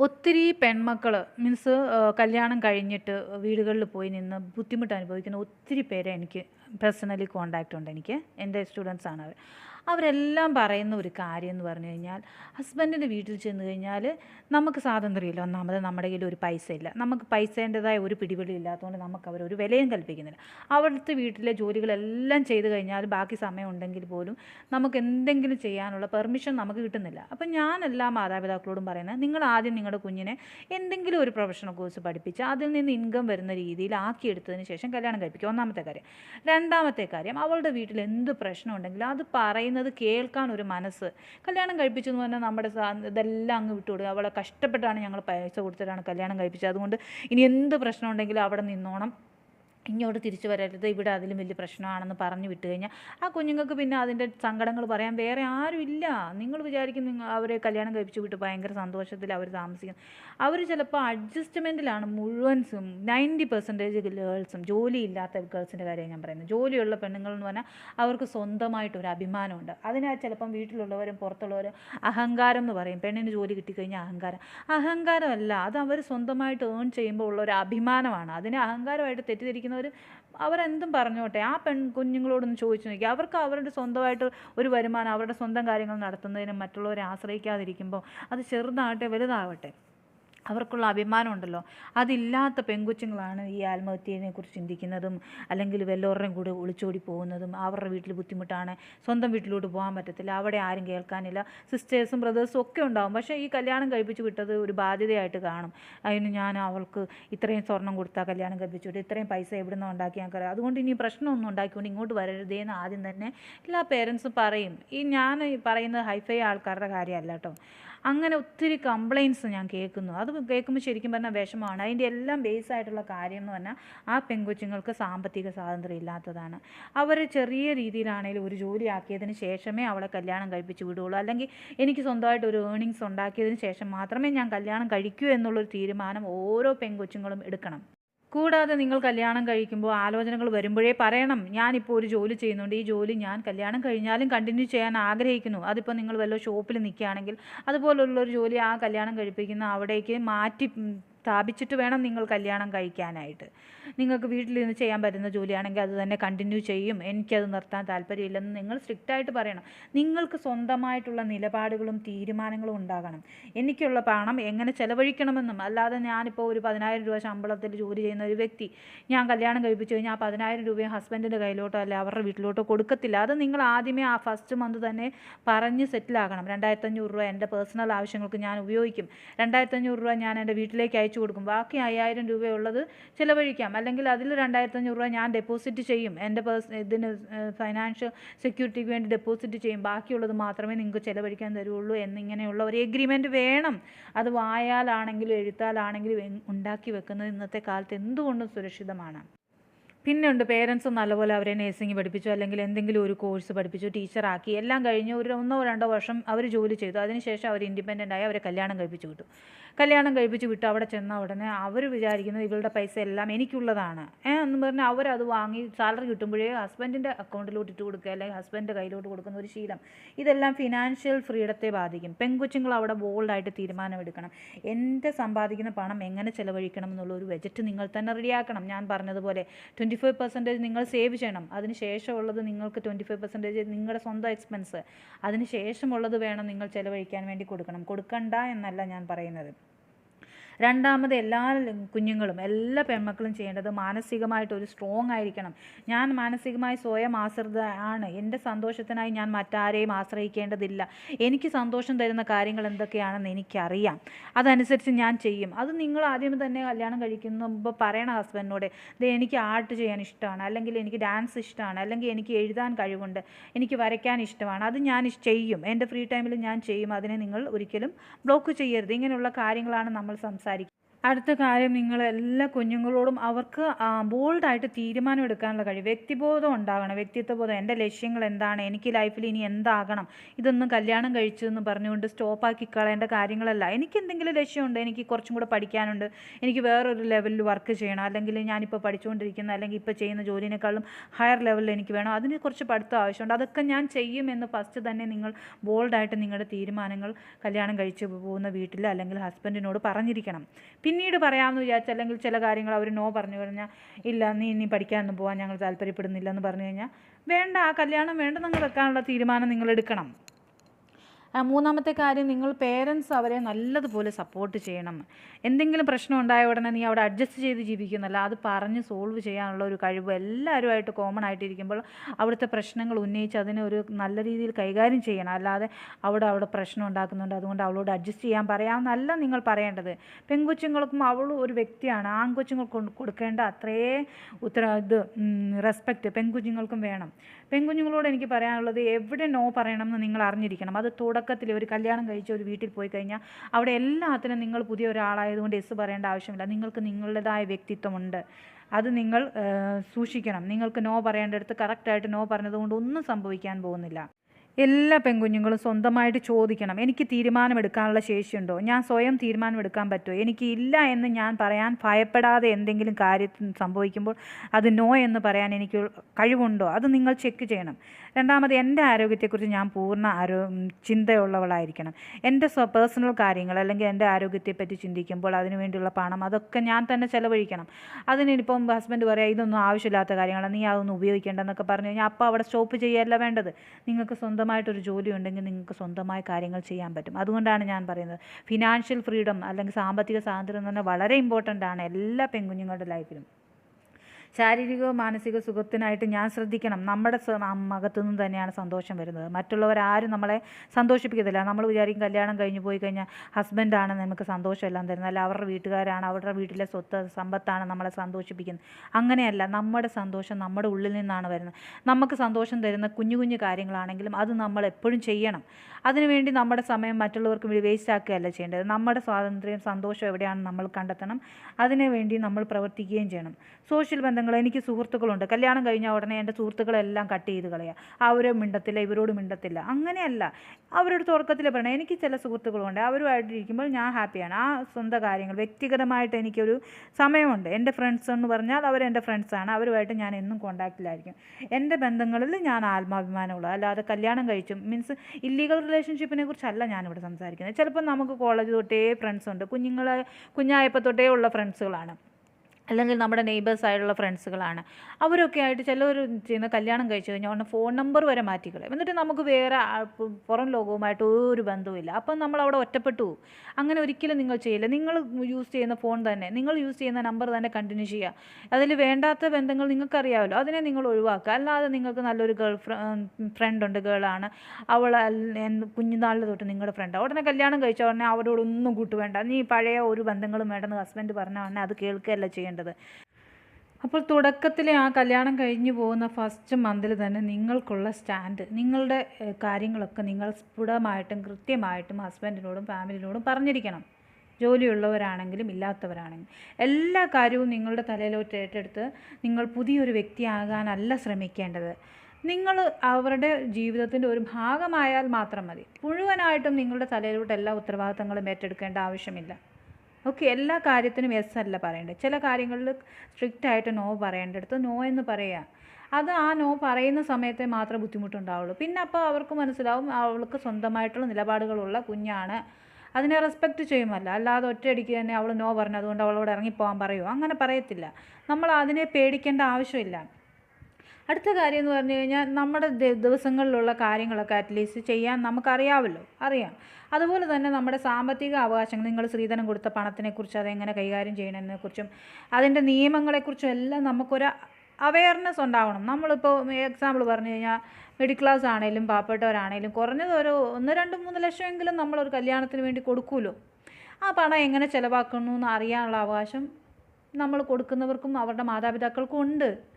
ഒത്തിരി പെൺമക്കൾ മീൻസ് കല്യാണം കഴിഞ്ഞിട്ട് വീടുകളിൽ പോയി നിന്ന് ബുദ്ധിമുട്ട് അനുഭവിക്കുന്ന ഒത്തിരി പേരെ എനിക്ക് പേഴ്സണലി കോണ്ടാക്റ്റ് ഉണ്ട് എനിക്ക്. എന്റെ സ്റ്റുഡൻസ് ആണ് അവർ. അവരെല്ലാം പറയുന്ന ഒരു കാര്യം എന്ന് പറഞ്ഞു കഴിഞ്ഞാൽ ഹസ്ബൻഡിന്റെ വീട്ടിൽ ചെന്ന് കഴിഞ്ഞാൽ നമുക്ക് സ്വാതന്ത്ര്യമില്ല. ഒന്നാമത് നമ്മുടെ കയ്യിൽ ഒരു പൈസ ഇല്ല നമുക്ക് പൈസേന്റെതായ ഒരു പിടിപിടി ഇല്ലാത്തതുകൊണ്ട് നമുക്ക് അവർ ഒരു വിലയും കൽപ്പിക്കുന്നില്ല. അവിടുത്തെ വീട്ടിലെ ജോലികളെല്ലാം ചെയ്ത് കഴിഞ്ഞാൽ ബാക്കി സമയം ഉണ്ടെങ്കിൽ പോലും നമുക്ക് എന്തെങ്കിലും ചെയ്യാനുള്ള പെർമിഷൻ നമുക്ക് കിട്ടുന്നില്ല. അപ്പം ഞാൻ എല്ലാ മാതാപിതാക്കളോടും പറയുന്നത് നിങ്ങൾ ആദ്യം നിങ്ങളുടെ കുഞ്ഞിനെ എന്തെങ്കിലും ഒരു പ്രൊഫഷണൽ കോഴ്സ് പഠിപ്പിച്ച് അതിൽ നിന്ന് ഇൻകം വരുന്ന രീതിയിൽ ആക്കിയെടുത്തതിന് ശേഷം കല്യാണം കഴിപ്പിക്കുക. ഒന്നാമത്തെ കാര്യം. രണ്ടാമത്തെ കാര്യം അവളുടെ വീട്ടിൽ എന്ത് പ്രശ്നമുണ്ടെങ്കിലും അത് അത് പറയുന്നത് കേൾക്കാൻ ഒരു മനസ്സ്. കല്യാണം കഴിപ്പിച്ചു എന്ന് പറഞ്ഞാൽ നമ്മുടെ ഇതെല്ലാം അങ്ങ് വിട്ടുകൊടുക്കുക അവളെ കഷ്ടപ്പെട്ടാണ് ഞങ്ങൾ പൈസ കൊടുത്തിട്ടാണ് കല്യാണം കഴിപ്പിച്ചത്. അതുകൊണ്ട് ഇനി എന്ത് പ്രശ്നം ഉണ്ടെങ്കിലും അവിടെ നിന്നോണം. ഇങ്ങോട്ട് തിരിച്ചു വരരുത് ഇവിടെ അതിലും വലിയ പ്രശ്നമാണെന്ന് പറഞ്ഞു വിട്ടു കഴിഞ്ഞാൽ ആ കുഞ്ഞുങ്ങൾക്ക് പിന്നെ അതിന്റെ സങ്കടങ്ങൾ പറയാൻ വേറെ ആരും ഇല്ല. നിങ്ങൾ വിചാരിക്കും നിങ്ങൾ അവരെ കല്യാണം കഴിപ്പിച്ച് വിട്ട് ഭയങ്കര സന്തോഷത്തിൽ അവർ താമസിക്കുന്നു. അവർ ചിലപ്പോൾ അഡ്ജസ്റ്റ്മെന്റിലാണ് മുഴുവൻസും നയന്റി പെർസെന്റേജ് ഗേൾസും ജോലിയില്ലാത്ത ഗേൾസിന്റെ കാര്യം ഞാൻ പറയുന്നത്. ജോലിയുള്ള പെണ്ണുങ്ങൾ എന്ന് പറഞ്ഞാൽ അവർക്ക് സ്വന്തമായിട്ട് സ്വന്തമായിട്ടൊരു അഭിമാനമുണ്ട്. അതിനാൽ ചിലപ്പം വീട്ടിലുള്ളവരും പുറത്തുള്ളവരും അഹങ്കാരം എന്ന് പറയും. പെണ്ണിന് ജോലി കിട്ടിക്കഴിഞ്ഞാൽ അഹങ്കാരം. അഹങ്കാരമല്ല അത് അവർ സ്വന്തമായിട്ട് ഏൺ ചെയ്യുമ്പോൾ ഉള്ള ഒരു അഭിമാനമാണ്. അതിനെ അഹങ്കാരമായിട്ട് തെറ്റിദ്ധരിക്കുന്നവർ അവരെന്തും പറഞ്ഞോട്ടെ. ആ പെൺ കുഞ്ഞുങ്ങളോടൊന്ന് ചോദിച്ചു നോക്കി. അവർക്ക് അവരുടെ സ്വന്തമായിട്ട് ഒരു വരുമാനം അവരുടെ സ്വന്തം കാര്യങ്ങൾ നടത്തുന്നതിനും മറ്റുള്ളവരെ ആശ്രയിക്കാതിരിക്കുമ്പോൾ അത് ചെറുതാവട്ടെ വലുതാവട്ടെ അവർക്കുള്ള അഭിമാനമുണ്ടല്ലോ. അതില്ലാത്ത പെൺകൊച്ചുങ്ങളാണ് ഈ ആത്മഹത്യയെ കുറിച്ച് ചിന്തിക്കുന്നതും അല്ലെങ്കിൽ വല്ലവരുടെയും കൂടെ ഒളിച്ചോടി പോകുന്നതും അവരുടെ വീട്ടിൽ ബുദ്ധിമുട്ടാണ് സ്വന്തം വീട്ടിലോട്ട് പോകാൻ പറ്റത്തില്ല അവിടെ ആരും കേൾക്കാനില്ല സിസ്റ്റേഴ്സും ബ്രദേഴ്സും ഒക്കെ ഉണ്ടാവും. പക്ഷേ ഈ കല്യാണം കഴിപ്പിച്ച് വിട്ടത് ഒരു ബാധ്യതയായിട്ട് കാണും. അതിന് ഞാൻ അവൾക്ക് ഇത്രയും സ്വർണം കൊടുത്താൽ കല്യാണം കഴിപ്പിച്ചു വിട്ടു ഇത്രയും പൈസ എവിടെ നിന്ന് ഉണ്ടാക്കി ഞങ്ങൾക്ക് അതുകൊണ്ട് ഇനി പ്രശ്നമൊന്നും ഉണ്ടാക്കിക്കൊണ്ട് ഇങ്ങോട്ട് വരരുതേ എന്ന് ആദ്യം തന്നെ എല്ലാ പേരൻസും പറയും. ഈ ഞാൻ പറയുന്നത് ഹൈഫൈ ആൾക്കാരുടെ കാര്യമല്ല കേട്ടോ. അങ്ങനെ ഒത്തിരി കംപ്ലയിൻസ് ഞാൻ കേൾക്കുന്നു. അത് കേൾക്കുമ്പോൾ ശരിക്കും പറഞ്ഞാൽ വിഷമമാണ്. അതിന്റെ എല്ലാം ബേസ് ആയിട്ടുള്ള കാര്യം എന്ന് പറഞ്ഞാൽ ആ പെൺകൊച്ചുങ്ങൾക്ക് സാമ്പത്തിക സ്വാതന്ത്ര്യം ഇല്ലാത്തതാണ്. അവർ ചെറിയ രീതിയിലാണെങ്കിലും ഒരു ജോലി ആക്കിയതിന് ശേഷമേ അവളെ കല്യാണം കഴിപ്പിച്ച് വിടുകയുള്ളൂ. അല്ലെങ്കിൽ എനിക്ക് സ്വന്തമായിട്ട് ഒരു ഏണിങ്സ് ഉണ്ടാക്കിയതിന് ശേഷം മാത്രമേ ഞാൻ കല്യാണം കഴിക്കൂ എന്നുള്ളൊരു തീരുമാനം ഓരോ പെൺകൊച്ചുങ്ങളും എടുക്കണം. കൂടാതെ നിങ്ങൾ കല്യാണം കഴിക്കുമ്പോൾ ആലോചനകൾ വരുമ്പോഴേ പറയണം ഞാനിപ്പോൾ ഒരു ജോലി ചെയ്യുന്നുണ്ട് ഈ ജോലി ഞാൻ കല്യാണം കഴിഞ്ഞാലും കണ്ടിന്യൂ ചെയ്യാൻ ആഗ്രഹിക്കുന്നു. അതിപ്പോൾ നിങ്ങൾ വല്ല ഷോപ്പിൽ നിൽക്കുകയാണെങ്കിൽ അതുപോലുള്ളൊരു ജോലി ആ കല്യാണം കഴിപ്പിക്കുന്ന അവിടേക്ക് മാറ്റി സ്ഥാപിച്ചിട്ട് വേണം നിങ്ങൾ കല്യാണം കഴിക്കാനായിട്ട്. നിങ്ങൾക്ക് വീട്ടിലിരുന്ന് ചെയ്യാൻ പറ്റുന്ന ജോലിയാണെങ്കിൽ അത് തന്നെ കണ്ടിന്യൂ ചെയ്യും. എനിക്കത് നിർത്താൻ താല്പര്യമില്ലെന്ന് നിങ്ങൾ സ്ട്രിക്റ്റായിട്ട് പറയണം. നിങ്ങൾക്ക് സ്വന്തമായിട്ടുള്ള നിലപാടുകളും തീരുമാനങ്ങളും ഉണ്ടാകണം. എനിക്കുള്ള പണം എങ്ങനെ ചെലവഴിക്കണമെന്നും അല്ലാതെ ഞാനിപ്പോൾ ഒരു പതിനായിരം രൂപ ശമ്പളത്തിൽ ജോലി ചെയ്യുന്ന ഒരു വ്യക്തി ഞാൻ കല്യാണം കഴിപ്പിച്ചു കഴിഞ്ഞാൽ ആ പതിനായിരം രൂപയും ഹസ്ബൻഡിന്റെ കയ്യിലോട്ടോ അല്ലെ അവരുടെ വീട്ടിലോട്ടോ കൊടുക്കത്തില്ല. അത് നിങ്ങൾ ആദ്യമേ ആ ഫസ്റ്റ് മന്ത് തന്നെ പറഞ്ഞ് സെറ്റിലാക്കണം രണ്ടായിരത്തഞ്ഞൂറ് രൂപ എന്റെ പേഴ്സണൽ ആവശ്യങ്ങൾക്ക് ഞാൻ ഉപയോഗിക്കും. രണ്ടായിരത്തഞ്ഞൂറ് രൂപ ഞാൻ എന്റെ വീട്ടിലേക്ക് അയച്ചു കൊടുക്കും. ബാക്കി അയ്യായിരം രൂപയുള്ളത് ചിലവഴിക്കാം. അല്ലെങ്കിൽ അതിൽ രണ്ടായിരത്തഞ്ഞൂറ് രൂപ ഞാൻ ഡെപ്പോസിറ്റ് ചെയ്യും. എന്റെ പേഴ്സ് ഇതിന് ഫൈനാൻഷ്യൽ സെക്യൂരിറ്റിക്ക് വേണ്ടി ഡെപ്പോസിറ്റ് ചെയ്യും. ബാക്കിയുള്ളത് മാത്രമേ നിങ്ങൾക്ക് ചിലവഴിക്കാൻ തരുള്ളൂ എന്നിങ്ങനെയുള്ള ഒരു എഗ്രിമെന്റ് വേണം. അത് വായാലാണെങ്കിലും എഴുത്താലാണെങ്കിലും ഉണ്ടാക്കി വെക്കുന്നത് ഇന്നത്തെ കാലത്ത് എന്തുകൊണ്ടും സുരക്ഷിതമാണ്. പിന്നെ ഉണ്ട് പേരൻസ് നല്ലപോലെ അവരെ നേഴ്സിംഗ് പഠിപ്പിച്ചു. അല്ലെങ്കിൽ എന്തെങ്കിലും ഒരു കോഴ്സ് പഠിപ്പിച്ചു. ടീച്ചറാക്കി എല്ലാം കഴിഞ്ഞ് ഒരു ഒന്നോ രണ്ടോ വർഷം അവർ ജോലി ചെയ്തു. അതിനുശേഷം അവർ ഇൻഡിപെൻഡന്റ് ആയി അവരെ കല്യാണം കഴിപ്പിച്ചു വിട്ടു. കല്യാണം കഴിപ്പിച്ച് വിട്ടു. അവിടെ ചെന്ന ഉടനെ അവർ വിചാരിക്കുന്നത് ഇവളുടെ പൈസ എല്ലാം എനിക്കുള്ളതാണ്. എന്ന് പറഞ്ഞാൽ അവരത് വാങ്ങി സാലറി കിട്ടുമ്പോഴേ ഹസ്ബൻഡിന്റെ അക്കൗണ്ടിലോട്ട് ഇട്ട് കൊടുക്കുക. അല്ലെങ്കിൽ ഹസ്ബൻഡിന്റെ കയ്യിലോട്ട് കൊടുക്കുന്ന ഒരു ശീലം. ഇതെല്ലാം ഫിനാൻഷ്യൽ ഫ്രീഡത്തെ ബാധിക്കും. പെൺകൊച്ചുങ്ങൾ അവിടെ ബോൾഡായിട്ട് തീരുമാനമെടുക്കണം. എന്റെ സമ്പാദിക്കുന്ന പണം എങ്ങനെ ചിലവഴിക്കണം എന്നുള്ള ഒരു ബജറ്റ് നിങ്ങൾ തന്നെ റെഡിയാക്കണം ഞാൻ പറഞ്ഞതുപോലെ ട്വന്റി ട്വന്റി ഫൈവ് പെർസെന്റേജ് നിങ്ങൾ സേവ് ചെയ്യണം. അതിന് ശേഷമുള്ളത് നിങ്ങൾക്ക് ട്വന്റി ഫൈവ് പെർസെന്റേജ് നിങ്ങളുടെ സ്വന്തം എക്സ്പെൻസ് അതിന് ശേഷമുള്ളത് വേണം നിങ്ങൾ ചിലവഴിക്കാൻ വേണ്ടി കൊടുക്കണം. കൊടുക്കണ്ട എന്നല്ല ഞാൻ പറയുന്നത്. രണ്ടാമത് എല്ലാ കുഞ്ഞുങ്ങളും എല്ലാ പെൺമക്കളും ചെയ്യേണ്ടത് മാനസികമായിട്ട് ഒരു സ്ട്രോങ് ആയിരിക്കണം. ഞാൻ മാനസികമായി സ്വയം ആശ്രിത ആണ് എന്റെ സന്തോഷത്തിനായി ഞാൻ മറ്റാരെയും ആശ്രയിക്കേണ്ടതില്ല. എനിക്ക് സന്തോഷം തരുന്ന കാര്യങ്ങൾ എന്തൊക്കെയാണെന്ന് എനിക്കറിയാം. അതനുസരിച്ച് ഞാൻ ചെയ്യും. അത് നിങ്ങൾ ആദ്യം തന്നെ കല്യാണം കഴിക്കുന്ന മുമ്പ് പറയണ ഹസ്ബൻഡിനോട്. ഇത് എനിക്ക് ആർട്ട് ചെയ്യാൻ ഇഷ്ടമാണ്. അല്ലെങ്കിൽ എനിക്ക് ഡാൻസ് ഇഷ്ടമാണ്. അല്ലെങ്കിൽ എനിക്ക് എഴുതാൻ കഴിവുണ്ട്. എനിക്ക് വരയ്ക്കാൻ ഇഷ്ടമാണ്. അത് ഞാൻ ചെയ്യും. എന്റെ ഫ്രീ ടൈമിൽ ഞാൻ ചെയ്യും. അതിനെ നിങ്ങൾ ഒരിക്കലും ബ്ലോക്ക് ചെയ്യരുത്. ഇങ്ങനെയുള്ള കാര്യങ്ങളാണ് നമ്മൾ സംസാരിക്കുന്നത് സംസാരിക്കും അടുത്ത കാര്യം നിങ്ങൾ എല്ലാ കുഞ്ഞുങ്ങളോടും അവർക്ക് ബോൾഡായിട്ട് തീരുമാനം എടുക്കാനുള്ള കഴിവ് വ്യക്തിബോധം ഉണ്ടാകണം. വ്യക്തിത്വബോധം എന്റെ ലക്ഷ്യങ്ങൾ എന്താണ്? എനിക്ക് ലൈഫിൽ ഇനി എന്താകണം? ഇതൊന്നും കല്യാണം കഴിച്ചു എന്ന് പറഞ്ഞുകൊണ്ട് സ്റ്റോപ്പാക്കി കളയേണ്ട കാര്യങ്ങളല്ല. എനിക്ക് എന്തെങ്കിലും ലക്ഷ്യമുണ്ട് എനിക്ക് കുറച്ചും കൂടെ പഠിക്കാനുണ്ട് എനിക്ക് വേറൊരു ലെവലിൽ വർക്ക് ചെയ്യണം അല്ലെങ്കിൽ ഞാനിപ്പോൾ പഠിച്ചുകൊണ്ടിരിക്കുന്ന അല്ലെങ്കിൽ ഇപ്പോൾ ചെയ്യുന്ന ജോലിനേക്കാളും ഹയർ ലെവലിൽ എനിക്ക് വേണം. അതിന് കുറച്ച് പഠിത്തം ആവശ്യമുണ്ട്. അതൊക്കെ ഞാൻ ചെയ്യുമെന്ന് ഫസ്റ്റ് തന്നെ നിങ്ങൾ ബോൾഡായിട്ട് നിങ്ങളുടെ തീരുമാനങ്ങൾ കല്യാണം കഴിച്ച് പോകുന്ന വീട്ടിൽ അല്ലെങ്കിൽ ഹസ്ബൻഡിനോട് പറഞ്ഞിരിക്കണം. പിന്നീട് പറയാമെന്ന് വിചാരിച്ച അല്ലെങ്കിൽ ചില കാര്യങ്ങൾ അവർ നോ പറഞ്ഞു കഴിഞ്ഞാൽ ഇല്ല നീ ഇനി പഠിക്കാനൊന്നും പോകാൻ ഞങ്ങൾ താല്പര്യപ്പെടുന്നില്ല എന്ന് പറഞ്ഞു കഴിഞ്ഞാൽ വേണ്ട ആ കല്യാണം വേണ്ട നിങ്ങൾ വെക്കാനുള്ള തീരുമാനം നിങ്ങൾ എടുക്കണം. മൂന്നാമത്തെ കാര്യം നിങ്ങൾ പേരൻസ് അവരെ നല്ലതുപോലെ സപ്പോർട്ട് ചെയ്യണം. എന്തെങ്കിലും പ്രശ്നം ഉണ്ടായ ഉടനെ നീ അവിടെ അഡ്ജസ്റ്റ് ചെയ്ത് ജീവിക്കുന്നല്ല അത് പറഞ്ഞ് സോൾവ് ചെയ്യാനുള്ള ഒരു കഴിവ് എല്ലാവരുമായിട്ട് കോമൺ ആയിട്ടിരിക്കുമ്പോൾ അവിടുത്തെ പ്രശ്നങ്ങൾ ഉന്നയിച്ച് അതിനെ ഒരു നല്ല രീതിയിൽ കൈകാര്യം ചെയ്യണം. അല്ലാതെ അവിടെ അവിടെ പ്രശ്നം ഉണ്ടാക്കുന്നുണ്ട് അതുകൊണ്ട് അവളോട് അഡ്ജസ്റ്റ് ചെയ്യാൻ പറയാമെന്നല്ല നിങ്ങൾ പറയേണ്ടത്. പെൺകൊച്ചുങ്ങൾക്കും അവൾ ഒരു വ്യക്തിയാണ് ആൺകൊച്ചുങ്ങൾക്ക് കൊണ്ട് കൊടുക്കേണ്ട അത്രേ ഉത്തര ഇത് റെസ്പെക്റ്റ് പെൺകുഞ്ഞുങ്ങൾക്കും വേണം. പെൺകുഞ്ഞുങ്ങളോട് എനിക്ക് പറയാനുള്ളത് എവിടെ നോ പറയണമെന്ന് നിങ്ങൾ അറിഞ്ഞിരിക്കണം. അത് തുടക്കത്തിൽ ഒരു കല്യാണം കഴിച്ച ഒരു വീട്ടിൽ പോയി കഴിഞ്ഞാൽ അവിടെ എല്ലാത്തിനും നിങ്ങൾ പുതിയ ഒരാളായതുകൊണ്ട് എസ് പറയേണ്ട ആവശ്യമില്ല. നിങ്ങൾക്ക് നിങ്ങളുടേതായ വ്യക്തിത്വമുണ്ട്. അത് നിങ്ങൾ സൂക്ഷിക്കണം. നിങ്ങൾക്ക് നോ പറയേണ്ടടുത്ത് കറക്റ്റായിട്ട് നോ പറഞ്ഞതുകൊണ്ട് ഒന്നും സംഭവിക്കാൻ പോകുന്നില്ല. എല്ലാ പെൺകുഞ്ഞുങ്ങളും സ്വന്തമായിട്ട് ചോദിക്കണം. എനിക്ക് തീരുമാനമെടുക്കാനുള്ള ശേഷിയുണ്ടോ? ഞാൻ സ്വയം തീരുമാനമെടുക്കാൻ പറ്റുമോ? എനിക്ക് ഇല്ല എന്ന് ഞാൻ പറയാൻ ഭയപ്പെടാതെ എന്തെങ്കിലും കാര്യം സംഭവിക്കുമ്പോൾ അത് നോ എന്ന് പറയാൻ എനിക്ക് കഴിവുണ്ടോ? അത് നിങ്ങൾ ചെക്ക് ചെയ്യണം. രണ്ടാമത് എന്റെ ആരോഗ്യത്തെക്കുറിച്ച് ഞാൻ പൂർണ ആരോ ചിന്തയുള്ളവളായിരിക്കണം. എന്റെ പേഴ്സണൽ കാര്യങ്ങൾ അല്ലെങ്കിൽ എന്റെ ആരോഗ്യത്തെപ്പറ്റി ചിന്തിക്കുമ്പോൾ അതിനു വേണ്ടിയുള്ള പണം അതൊക്കെ ഞാൻ തന്നെ ചിലവഴിക്കണം. അതിനിപ്പം ഹസ്ബൻഡ് പറയാം ഇതൊന്നും ആവശ്യമില്ലാത്ത കാര്യങ്ങളാണ് നീ അതൊന്നും ഉപയോഗിക്കേണ്ടെന്നൊക്കെ പറഞ്ഞു കഴിഞ്ഞാൽ അപ്പോൾ അവിടെ സ്റ്റോപ്പ് ചെയ്യല്ല വേണ്ടത്. നിങ്ങൾക്ക് സ്വന്തമായിട്ടൊരു ജോലി ഉണ്ടെങ്കിൽ നിങ്ങൾക്ക് സ്വന്തമായ കാര്യങ്ങൾ ചെയ്യാൻ പറ്റും. അതുകൊണ്ടാണ് ഞാൻ പറയുന്നത്. ഫിനാൻഷ്യൽ ഫ്രീഡം അല്ലെങ്കിൽ സാമ്പത്തിക സ്വാതന്ത്ര്യം എന്ന് പറഞ്ഞാൽ വളരെ ഇമ്പോർട്ടന്റ് ആണ് എല്ലാ പെൺകുഞ്ഞുങ്ങളുടെ ലൈഫിലും ശാരീരികവും മാനസിക സുഖത്തിനായിട്ട് ഞാൻ ശ്രദ്ധിക്കണം. നമ്മുടെ മകത്തു നിന്ന് തന്നെയാണ് സന്തോഷം വരുന്നത്. മറ്റുള്ളവരാരും നമ്മളെ സന്തോഷിപ്പിക്കത്തില്ല. നമ്മൾ വിചാരിക്കും കല്യാണം കഴിഞ്ഞ് പോയി കഴിഞ്ഞാൽ ഹസ്ബൻഡാണ് നമുക്ക് സന്തോഷമെല്ലാം തരുന്നത്. അല്ല അവരുടെ വീട്ടുകാരാണ് അവരുടെ വീട്ടിലെ സ്വത്ത് സമ്പത്താണ് നമ്മളെ സന്തോഷിപ്പിക്കുന്നത്. അങ്ങനെയല്ല നമ്മുടെ സന്തോഷം നമ്മുടെ ഉള്ളിൽ നിന്നാണ് വരുന്നത്. നമുക്ക് സന്തോഷം തരുന്ന കുഞ്ഞു കുഞ്ഞു കാര്യങ്ങളാണെങ്കിലും അത് നമ്മൾ എപ്പോഴും ചെയ്യണം. അതിനുവേണ്ടി നമ്മുടെ സമയം മറ്റുള്ളവർക്ക് വേണ്ടി വേസ്റ്റ് ആക്കുകയല്ല ചെയ്യേണ്ടത്. നമ്മുടെ സ്വാതന്ത്ര്യം സന്തോഷം എവിടെയാണ് നമ്മൾ കണ്ടെത്തണം. അതിനുവേണ്ടി നമ്മൾ പ്രവർത്തിക്കുകയും ചെയ്യണം. സോഷ്യൽ ബന്ധങ്ങൾ എനിക്ക് സുഹൃത്തുക്കളുണ്ട്. കല്യാണം കഴിഞ്ഞ ഉടനെ എന്റെ സുഹൃത്തുക്കളെല്ലാം കട്ട് ചെയ്ത് കളയുക അവരെ മിണ്ടത്തില്ല ഇവരോട് മിണ്ടത്തില്ല. അങ്ങനെയല്ല. അവരോട് തുറക്കത്തിൽ പറയണം എനിക്ക് ചില സുഹൃത്തുക്കളുണ്ട്. അവരുമായിട്ടിരിക്കുമ്പോൾ ഞാൻ ഹാപ്പിയാണ്. ആ സ്വന്തം കാര്യങ്ങൾ വ്യക്തിഗതമായിട്ട് എനിക്കൊരു സമയമുണ്ട്. എന്റെ ഫ്രണ്ട്സ് എന്ന് പറഞ്ഞാൽ അവരെന്റെ ഫ്രണ്ട്സാണ് അവരുമായിട്ട് ഞാൻ എന്നും കോണ്ടാക്റ്റിലായിരിക്കും എന്റെ ബന്ധങ്ങളിൽ ഞാൻ ആത്മാഭിമാനമുള്ള അല്ലാതെ കല്യാണം കഴിച്ചും മീൻസ് ഇല്ലീഗൽ റിലേഷൻഷിപ്പിനെ കുറിച്ചല്ല ഞാനിവിടെ സംസാരിക്കുന്നത്. ചിലപ്പോൾ നമുക്ക് കോളേജ് തൊട്ടേ ഫ്രണ്ട്സ് ഉണ്ട്. കുഞ്ഞുങ്ങളെ കുഞ്ഞായപ്പോൾ തൊട്ടേ ഉള്ള ഫ്രണ്ട്സുകളാണ് അല്ലെങ്കിൽ നമ്മുടെ നെയ്ബേഴ്സ് ആയിട്ടുള്ള ഫ്രണ്ട്സുകളാണ് അവരൊക്കെ ആയിട്ട് ചിലവർ ചെയ്യുന്ന കല്യാണം കഴിച്ചു കഴിഞ്ഞാൽ ഉടനെ ഫോൺ നമ്പർ വരെ മാറ്റിക്കളയും എന്നിട്ട് നമുക്ക് വേറെ പുറം ലോകവുമായിട്ട് ഒരു ബന്ധവുമില്ല. അപ്പം നമ്മൾ അവിടെ ഒറ്റപ്പെട്ടു പോകും. അങ്ങനെ ഒരിക്കലും നിങ്ങൾ ചെയ്യില്ല. നിങ്ങൾ യൂസ് ചെയ്യുന്ന ഫോൺ തന്നെ നിങ്ങൾ യൂസ് ചെയ്യുന്ന നമ്പർ തന്നെ കണ്ടിന്യൂ ചെയ്യുക. അതിൽ വേണ്ടാത്ത ബന്ധങ്ങൾ നിങ്ങൾക്കറിയാമല്ലോ. അതിനെ നിങ്ങൾ ഒഴിവാക്കുക. അല്ലാതെ നിങ്ങൾക്ക് നല്ലൊരു ഗേൾ ഫ്രണ്ട് ഉണ്ട് ഗേളാണ് അവൾ കുഞ്ഞുനാളിൽ തൊട്ട് നിങ്ങളുടെ ഫ്രണ്ട് ഉടനെ കല്യാണം കഴിച്ച ഉടനെ അവരോടൊന്നും കൂട്ടുവേണ്ട. നീ പഴയ ഒരു ബന്ധങ്ങളും വേണ്ടെന്ന് ഹസ്ബൻഡ് പറഞ്ഞ ഉടനെ അത് കേൾക്കുകയല്ല ചെയ്യേണ്ടത്. അപ്പോൾ തുടക്കത്തിലെ ആ കല്യാണം കഴിഞ്ഞു പോകുന്ന ഫസ്റ്റ് മന്തിൽ തന്നെ നിങ്ങൾക്കുള്ള സ്റ്റാൻഡ് നിങ്ങളുടെ കാര്യങ്ങളൊക്കെ നിങ്ങൾ സ്ഫുടമായിട്ടും കൃത്യമായിട്ടും ഹസ്ബൻഡിനോടും ഫാമിലിനോടും പറഞ്ഞിരിക്കണം. ജോലിയുള്ളവരാണെങ്കിലും ഇല്ലാത്തവരാണെങ്കിലും. എല്ലാ കാര്യവും നിങ്ങളുടെ തലയിലോട്ട് ഏറ്റെടുത്ത് നിങ്ങൾ പുതിയൊരു വ്യക്തിയാകാനല്ല ശ്രമിക്കേണ്ടത്. നിങ്ങൾ അവരുടെ ജീവിതത്തിന്റെ ഒരു ഭാഗമായാൽ മാത്രം മതി. മുഴുവനായിട്ടും നിങ്ങളുടെ തലയിലോട്ട് എല്ലാ ഉത്തരവാദിത്തങ്ങളും ഏറ്റെടുക്കേണ്ട ആവശ്യമില്ല. ഓക്കെ എല്ലാ കാര്യത്തിനും എസ് അല്ല പറയേണ്ടത്. ചില കാര്യങ്ങളിൽ സ്ട്രിക്റ്റ് ആയിട്ട് നോ പറയേണ്ടടുത്ത് നോ എന്ന് പറയുക അത് ആ നോ പറയുന്ന സമയത്തെ മാത്രമേ ബുദ്ധിമുട്ടുണ്ടാവുള്ളൂ. പിന്നെ അപ്പോൾ അവർക്ക് മനസ്സിലാവും അവൾക്ക് സ്വന്തമായിട്ടുള്ള നിലപാടുകളുള്ള കുഞ്ഞാണ്. അതിനെ റെസ്പെക്റ്റ് ചെയ്യുമല്ല. അല്ലാതെ ഒറ്റയടിക്ക് തന്നെ അവൾ നോ പറഞ്ഞു അതുകൊണ്ട് അവളോട് ഇറങ്ങിപ്പോകാൻ പറയുമോ അങ്ങനെ പറയത്തില്ല. നമ്മൾ അതിനെ പേടിക്കേണ്ട ആവശ്യമില്ല. അടുത്ത കാര്യം എന്ന് പറഞ്ഞു കഴിഞ്ഞാൽ നമ്മുടെ ദിവസങ്ങളിലുള്ള കാര്യങ്ങളൊക്കെ അറ്റ്ലീസ്റ്റ് ചെയ്യാൻ നമുക്കറിയാമല്ലോ അറിയാം. അതുപോലെ തന്നെ നമ്മുടെ സാമ്പത്തിക അവകാശങ്ങൾ നിങ്ങൾ സ്ത്രീധനം കൊടുത്ത പണത്തിനെക്കുറിച്ച് അതെങ്ങനെ കൈകാര്യം ചെയ്യണമെന്നതിനെക്കുറിച്ചും അതിന്റെ നിയമങ്ങളെക്കുറിച്ചും എല്ലാം നമുക്കൊരു അവയർനെസ് ഉണ്ടാവണം. നമ്മളിപ്പോൾ എക്സാമ്പിൾ പറഞ്ഞു കഴിഞ്ഞാൽ മിഡിൽ ക്ലാസ് ആണെങ്കിലും പാവപ്പെട്ടവരാണെങ്കിലും കുറഞ്ഞത് ഒരു ഒന്ന് രണ്ട് മൂന്ന് ലക്ഷമെങ്കിലും നമ്മളൊരു കല്യാണത്തിന് വേണ്ടി കൊടുക്കുമല്ലോ. ആ പണം എങ്ങനെ ചിലവാക്കുന്നു എന്ന് അറിയാനുള്ള അവകാശം നമ്മൾ കൊടുക്കുന്നവർക്കും അവരുടെ മാതാപിതാക്കൾക്കും ഉണ്ട്.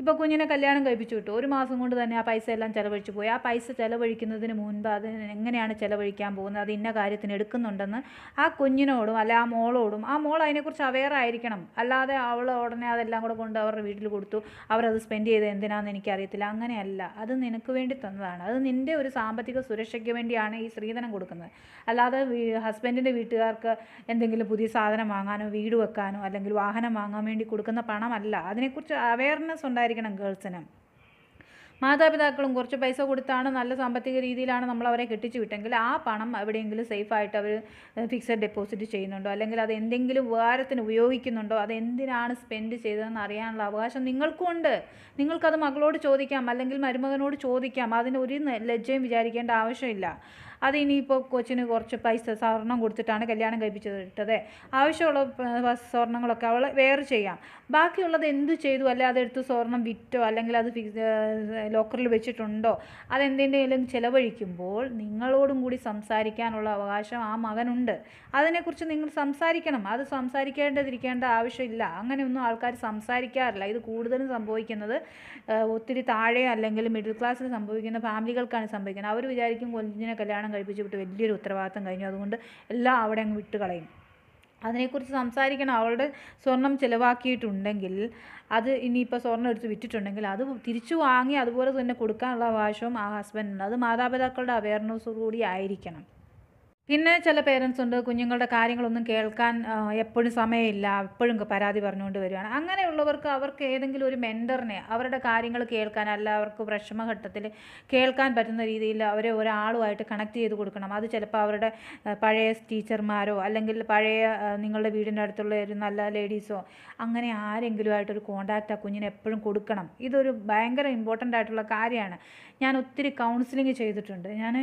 ഇപ്പോൾ കുഞ്ഞിനെ കല്യാണം കഴിപ്പിച്ചു വിട്ടു. ഒരു മാസം കൊണ്ട് തന്നെ ആ പൈസ എല്ലാം ചിലവഴിച്ചു പോയി. ആ പൈസ ചിലവഴിക്കുന്നതിന് മുൻപ് അത് എങ്ങനെയാണ് ചിലവഴിക്കാൻ പോകുന്നത്? അത് ഇന്ന കാര്യത്തിന് എടുക്കുന്നുണ്ടെന്ന് ആ കുഞ്ഞിനോടും അല്ല ആ മോളോടും ആ മോൾ അതിനെക്കുറിച്ച് അവെയർ ആയിരിക്കണം. അല്ലാതെ അവൾ ഉടനെ അതെല്ലാം കൂടെ കൊണ്ട് അവരുടെ വീട്ടിൽ കൊടുത്തു. അവരത് സ്പെൻഡ് ചെയ്ത് എന്തിനാണെന്ന് എനിക്കറിയത്തില്ല. അങ്ങനെയല്ല. അത് നിനക്ക് വേണ്ടി തന്നതാണ്. അത് നിന്റെ ഒരു സാമ്പത്തിക സുരക്ഷയ്ക്ക് വേണ്ടിയാണ് ഈ സ്ത്രീധനം കൊടുക്കുന്നത്. അല്ലാതെ ഹസ്ബൻഡിന്റെ വീട്ടുകാർക്ക് എന്തെങ്കിലും പുതിയ സാധനം വാങ്ങാനോ വീട് വെക്കാനോ അല്ലെങ്കിൽ വാഹനം വാങ്ങാൻ വേണ്ടി കൊടുക്കുന്ന പണമല്ല. അതിനെക്കുറിച്ച് അവെയർനെസ് അവയർനെസ് ഉണ്ടായിരിക്കണം ഗേൾസിന്. മാതാപിതാക്കളും കുറച്ച് പൈസ കൊടുത്താണ് നല്ല സാമ്പത്തിക രീതിയിലാണ് നമ്മൾ അവരെ കെട്ടിച്ചു വിട്ടെങ്കിൽ ആ പണം എവിടെയെങ്കിലും സേഫായിട്ട് അവർ ഫിക്സഡ് ഡെപ്പോസിറ്റ് ചെയ്യുന്നുണ്ടോ? അല്ലെങ്കിൽ അത് എന്തെങ്കിലും ഉപകാരത്തിന് ഉപയോഗിക്കുന്നുണ്ടോ? അത് എന്തിനാണ് സ്പെൻഡ് ചെയ്തതെന്ന് അറിയാനുള്ള അവകാശം നിങ്ങൾക്കും ഉണ്ട്. നിങ്ങൾക്കത് മകളോട് ചോദിക്കാം അല്ലെങ്കിൽ മരുമകനോട് ചോദിക്കാം. അതിന് ഒരു ലജ്ജയും വിചാരിക്കേണ്ട ആവശ്യമില്ല. അത് ഇനിയിപ്പോൾ കൊച്ചിന് കുറച്ച് പൈസ സ്വർണം കൊടുത്തിട്ടാണ് കല്യാണം കഴിപ്പിച്ചത്. ഇട്ടത് ആവശ്യമുള്ള സ്വർണങ്ങളൊക്കെ അവൾ വേറെ ചെയ്യാം. ബാക്കിയുള്ളത് എന്ത് ചെയ്തു? അല്ലെ അതെടുത്ത് സ്വർണം വിറ്റോ? അല്ലെങ്കിൽ അത് ഫിക്സ് ലോക്കറിൽ വെച്ചിട്ടുണ്ടോ? അതെന്തിന്റെങ്കിലും ചിലവഴിക്കുമ്പോൾ നിങ്ങളോടും കൂടി സംസാരിക്കാനുള്ള അവകാശം ആ മകനുണ്ട്. അതിനെക്കുറിച്ച് നിങ്ങൾ സംസാരിക്കണം. അത് സംസാരിക്കേണ്ടതിരിക്കേണ്ട ആവശ്യമില്ല. അങ്ങനെയൊന്നും ആൾക്കാർ സംസാരിക്കാറില്ല. ഇത് കൂടുതലും സംഭവിക്കുന്നത് ഒത്തിരി താഴെ അല്ലെങ്കിൽ മിഡിൽ ക്ലാസ്സിൽ സംഭവിക്കുന്ന ഫാമിലികൾക്കാണ് സംഭവിക്കുന്നത്. അവർ വിചാരിക്കും കൊഞ്ചിനെ കല്യാണം കഴിപ്പിച്ച് വിട്ട് വലിയൊരു ഉത്തരവാദിത്തം കഴിഞ്ഞു. അതുകൊണ്ട് എല്ലാം അവിടെ അങ്ങ് വിട്ട് കളയും അതിനെക്കുറിച്ച് സംസാരിക്കണം. അവളുടെ സ്വർണം ചിലവാക്കിയിട്ടുണ്ടെങ്കിൽ അത് ഇനിയിപ്പോൾ സ്വർണം എടുത്ത് വിറ്റിട്ടുണ്ടെങ്കിൽ അത് തിരിച്ചു വാങ്ങി അതുപോലെ തന്നെ കൊടുക്കാനുള്ള അവകാശവും ആ ഹസ്ബൻഡിനുണ്ട് അത് മാതാപിതാക്കളുടെ അവയർനെസ് കൂടി ആയിരിക്കണം. പിന്നെ ചില പേരൻസ് ഉണ്ട് കുഞ്ഞുങ്ങളുടെ കാര്യങ്ങളൊന്നും കേൾക്കാൻ എപ്പോഴും സമയമില്ല എപ്പോഴും പരാതി പറഞ്ഞുകൊണ്ട് വരികയാണ്. അങ്ങനെയുള്ളവർക്ക് അവർക്ക് ഏതെങ്കിലും ഒരു മെന്ററിനെ അവരുടെ കാര്യങ്ങൾ കേൾക്കാൻ അല്ല അവർക്ക് വിഷമഘട്ടത്തിൽ കേൾക്കാൻ പറ്റുന്ന രീതിയിൽ അവരെ ഒരാളുമായിട്ട് കണക്ട് ചെയ്ത് കൊടുക്കണം. അത് ചിലപ്പോൾ അവരുടെ പഴയ ടീച്ചർമാരോ അല്ലെങ്കിൽ പഴയ നിങ്ങളുടെ വീടിന്റെ അടുത്തുള്ള ഒരു നല്ല ലേഡീസോ അങ്ങനെ ആരെങ്കിലും ആയിട്ടൊരു കോണ്ടാക്റ്റ് ആ കുഞ്ഞിന് എപ്പോഴും കൊടുക്കണം. ഇതൊരു ഭയങ്കര ഇമ്പോർട്ടന്റ് ആയിട്ടുള്ള കാര്യമാണ്. ഞാൻ ഒത്തിരി കൗൺസിലിംഗ് ചെയ്തിട്ടുണ്ട്. ഞാൻ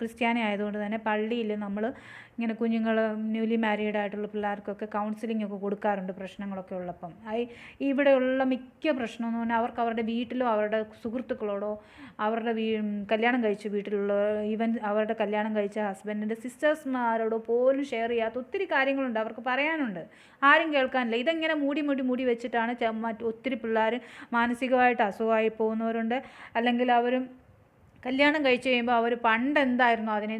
ക്രിസ്ത്യാനി ആയതുകൊണ്ട് തന്നെ പള്ളിയിൽ നമ്മൾ ഇങ്ങനെ കുഞ്ഞുങ്ങൾ ന്യൂലി മാരീഡ് ആയിട്ടുള്ള പിള്ളേർക്കൊക്കെ കൗൺസിലിംഗ് ഒക്കെ കൊടുക്കാറുണ്ട് പ്രശ്നങ്ങളൊക്കെ ഉള്ളപ്പം. ഇവിടെയുള്ള മിക്ക പ്രശ്നം എന്ന് പറഞ്ഞാൽ അവർക്ക് അവരുടെ വീട്ടിലോ അവരുടെ സുഹൃത്തുക്കളോടോ അവരുടെ വീ കല്യാണം കഴിച്ച വീട്ടിലുള്ള ഈവൻ അവരുടെ കല്യാണം കഴിച്ച ഹസ്ബൻഡിന്റെ സിസ്റ്റേഴ്സ്മാരോടോ പോലും ഷെയർ ചെയ്യാത്ത ഒത്തിരി കാര്യങ്ങളുണ്ട് അവർക്ക് പറയാനുണ്ട്. ആരും കേൾക്കാനില്ല. ഇതെങ്ങനെ മൂടി മൂടി മൂടി വെച്ചിട്ടാണ് ഒത്തിരി പിള്ളേർ മാനസികമായിട്ട് അസുഖമായി പോകുന്നവരുണ്ട്. അല്ലെങ്കിൽ അവരും കല്യാണം കഴിച്ച് കഴിയുമ്പോൾ അവർ പണ്ട് എന്തായിരുന്നു അതിനെ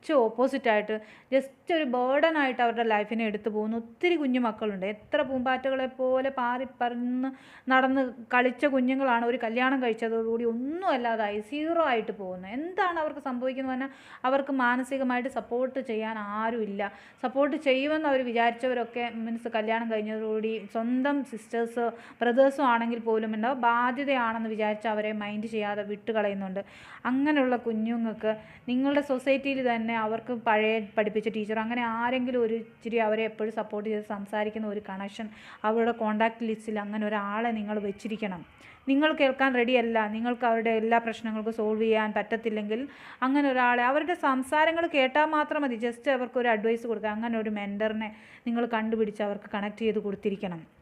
തിരച്ച് ഓപ്പോസിറ്റായിട്ട് ജസ്റ്റ് ഒരു ബേർഡനായിട്ട് അവരുടെ ലൈഫിനെ എടുത്തു പോകുന്ന. ഒത്തിരി കുഞ്ഞു മക്കളുണ്ട്. എത്ര പൂമ്പാറ്റകളെ പോലെ പാറി പറന്ന് നടന്ന് കളിച്ച കുഞ്ഞുങ്ങളാണ് ഒരു കല്യാണം കഴിച്ചതോടുകൂടി ഒന്നും അല്ലാതായി സീറോ ആയിട്ട് പോകുന്നത് എന്താണ് അവർക്ക് സംഭവിക്കുന്നത് പറഞ്ഞാൽ അവർക്ക് മാനസികമായിട്ട് സപ്പോർട്ട് ചെയ്യാൻ ആരുമില്ല സപ്പോർട്ട് ചെയ്യുമെന്ന് അവർ വിചാരിച്ചവരൊക്കെ മീൻസ് കല്യാണം കഴിഞ്ഞതോടുകൂടി സ്വന്തം സിസ്റ്റേഴ്സ് ബ്രദേഴ്സോ ആണെങ്കിൽ പോലും ഉണ്ടാവും ബാധ്യതയാണെന്ന് വിചാരിച്ച് അവരെ മൈൻഡ് ചെയ്യാതെ വിട്ടുകളയുന്നുണ്ട്. അങ്ങനെയുള്ള കുഞ്ഞുങ്ങൾക്ക് നിങ്ങളുടെ സൊസൈറ്റിയിൽ തന്നെ അവർക്ക് പഴയ പഠിപ്പിച്ച ടീച്ചർ അങ്ങനെ ആരെങ്കിലും ഒരു ഇച്ചിരി അവരെ എപ്പോഴും സപ്പോർട്ട് ചെയ്ത് സംസാരിക്കുന്ന ഒരു കണക്ഷൻ അവരുടെ കോണ്ടാക്ട് ലിസ്റ്റിൽ അങ്ങനെ ഒരാളെ നിങ്ങൾ വെച്ചിരിക്കണം. നിങ്ങൾ കേൾക്കാൻ റെഡിയല്ല നിങ്ങൾക്ക് അവരുടെ എല്ലാ പ്രശ്നങ്ങൾക്കും സോൾവ് ചെയ്യാൻ പറ്റത്തില്ലെങ്കിൽ അങ്ങനെ ഒരാളെ അവരുടെ സംസാരങ്ങൾ കേട്ടാൽ മാത്രം മതി. ജസ്റ്റ് അവർക്ക് ഒരു അഡ്വൈസ് കൊടുക്കുക അങ്ങനെ ഒരു മെന്ററിനെ നിങ്ങൾ കണ്ടുപിടിച്ച് അവർക്ക് കണക്ട് ചെയ്ത് കൊടുത്തിരിക്കണം.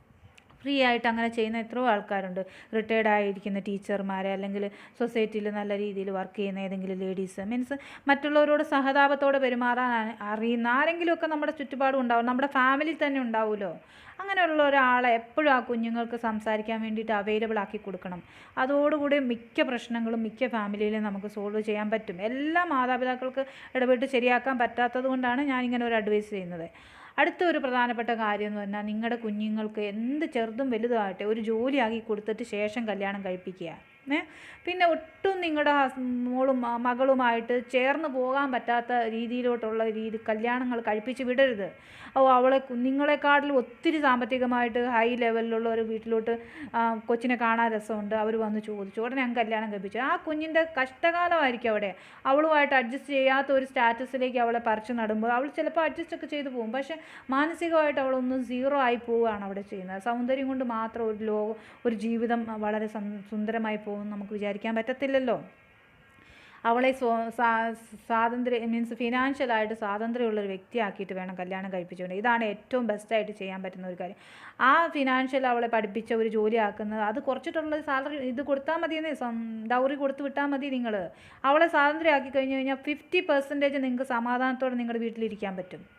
ഫ്രീ ആയിട്ട് അങ്ങനെ ചെയ്യുന്ന എത്രയോ ആൾക്കാരുണ്ട്. റിട്ടയർഡ് ആയിരിക്കുന്ന ടീച്ചർമാരെ അല്ലെങ്കിൽ സൊസൈറ്റിയിൽ നല്ല രീതിയിൽ വർക്ക് ചെയ്യുന്ന ഏതെങ്കിലും ലേഡീസ് മീൻസ് മറ്റുള്ളവരോട് സഹതാപത്തോടെ പെരുമാറാൻ അറിയുന്ന ആരെങ്കിലുമൊക്കെ നമ്മുടെ ചുറ്റുപാടും ഉണ്ടാവും. നമ്മുടെ ഫാമിലി തന്നെ ഉണ്ടാവുമല്ലോ അങ്ങനെയുള്ള ഒരാളെ എപ്പോഴും ആ കുഞ്ഞുങ്ങൾക്ക് സംസാരിക്കാൻ വേണ്ടിയിട്ട് അവൈലബിൾ ആക്കി കൊടുക്കണം. അതോടുകൂടി മിക്ക പ്രശ്നങ്ങളും മിക്ക ഫാമിലിയിലും നമുക്ക് സോൾവ് ചെയ്യാൻ പറ്റും. എല്ലാ മാതാപിതാക്കൾക്ക് ഇടപെട്ട് ശരിയാക്കാൻ പറ്റാത്തത് കൊണ്ടാണ് ഞാനിങ്ങനെ ഒരു അഡ്വൈസ് ചെയ്യുന്നത്. അടുത്ത ഒരു പ്രധാനപ്പെട്ട കാര്യം എന്ന് പറഞ്ഞാൽ നിങ്ങളുടെ കുഞ്ഞുങ്ങൾക്ക് എന്ത് ചെറുതും വലുതുമായിട്ട് ഒരു ജോലിയാക്കി കൊടുത്തിട്ട് ശേഷം കല്യാണം കഴിപ്പിക്കുക. പിന്നെ ഒട്ടും നിങ്ങളുടെ മോളും മകളുമായിട്ട് ചേർന്ന് പോകാൻ പറ്റാത്ത രീതിയിലോട്ടുള്ള രീതി കല്യാണങ്ങൾ കഴിപ്പിച്ച് വിടരുത്. ഓ അവളെ നിങ്ങളെക്കാട്ടിൽ ഒത്തിരി സാമ്പത്തികമായിട്ട് ഹൈ ലെവലിലുള്ള ഒരു വീട്ടിലോട്ട് കൊച്ചിനെ കാണാൻ രസമുണ്ട്. അവർ വന്ന് ചോദിച്ചു. ഉടനെ ഞാൻ കല്യാണം കഴിപ്പിച്ചു. ആ കുഞ്ഞിന്റെ കഷ്ടകാലമായിരിക്കും അവിടെ. അവളുമായിട്ട് അഡ്ജസ്റ്റ് ചെയ്യാത്ത ഒരു സ്റ്റാറ്റസിലേക്ക് അവളെ പറിച്ചു നടുമ്പോൾ അവൾ ചിലപ്പോൾ അഡ്ജസ്റ്റ് ഒക്കെ ചെയ്തു പോകും. പക്ഷേ മാനസികമായിട്ട് അവളൊന്നും സീറോ ആയി പോവുകയാണ് അവിടെ ചെയ്യുന്നത്. സൗന്ദര്യം കൊണ്ട് മാത്രം ഒരു ലോകം ഒരു ജീവിതം വളരെ സുന്ദരമായി പോകും നമുക്ക് വിചാരിക്കാൻ പറ്റത്തില്ലല്ലോ. അവളെ സ്വ സ്വാതന്ത്ര്യം മീൻസ് ഫിനാൻഷ്യലായിട്ട് സ്വാതന്ത്ര്യമുള്ളൊരു വ്യക്തിയാക്കിയിട്ട് വേണം കല്യാണം കഴിപ്പിച്ചുകൊണ്ട്. ഇതാണ് ഏറ്റവും ബെസ്റ്റായിട്ട് ചെയ്യാൻ പറ്റുന്ന ഒരു കാര്യം. ആ ഫിനാൻഷ്യൽ അവളെ പഠിപ്പിച്ച ഒരു ജോലി ആക്കുന്നത് അത് കുറച്ചിട്ടുള്ള സാലറി ഇത് കൊടുത്താൽ മതിയെന്നേ ഡൗറി കൊടുത്ത് വിട്ടാൽ മതി നിങ്ങൾ അവളെ സ്വാതന്ത്ര്യമാക്കി കഴിഞ്ഞ് കഴിഞ്ഞാൽ ഫിഫ്റ്റി പെർസെന്റേജ് നിങ്ങൾക്ക് സമാധാനത്തോടെ നിങ്ങളുടെ വീട്ടിലിരിക്കാൻ പറ്റും.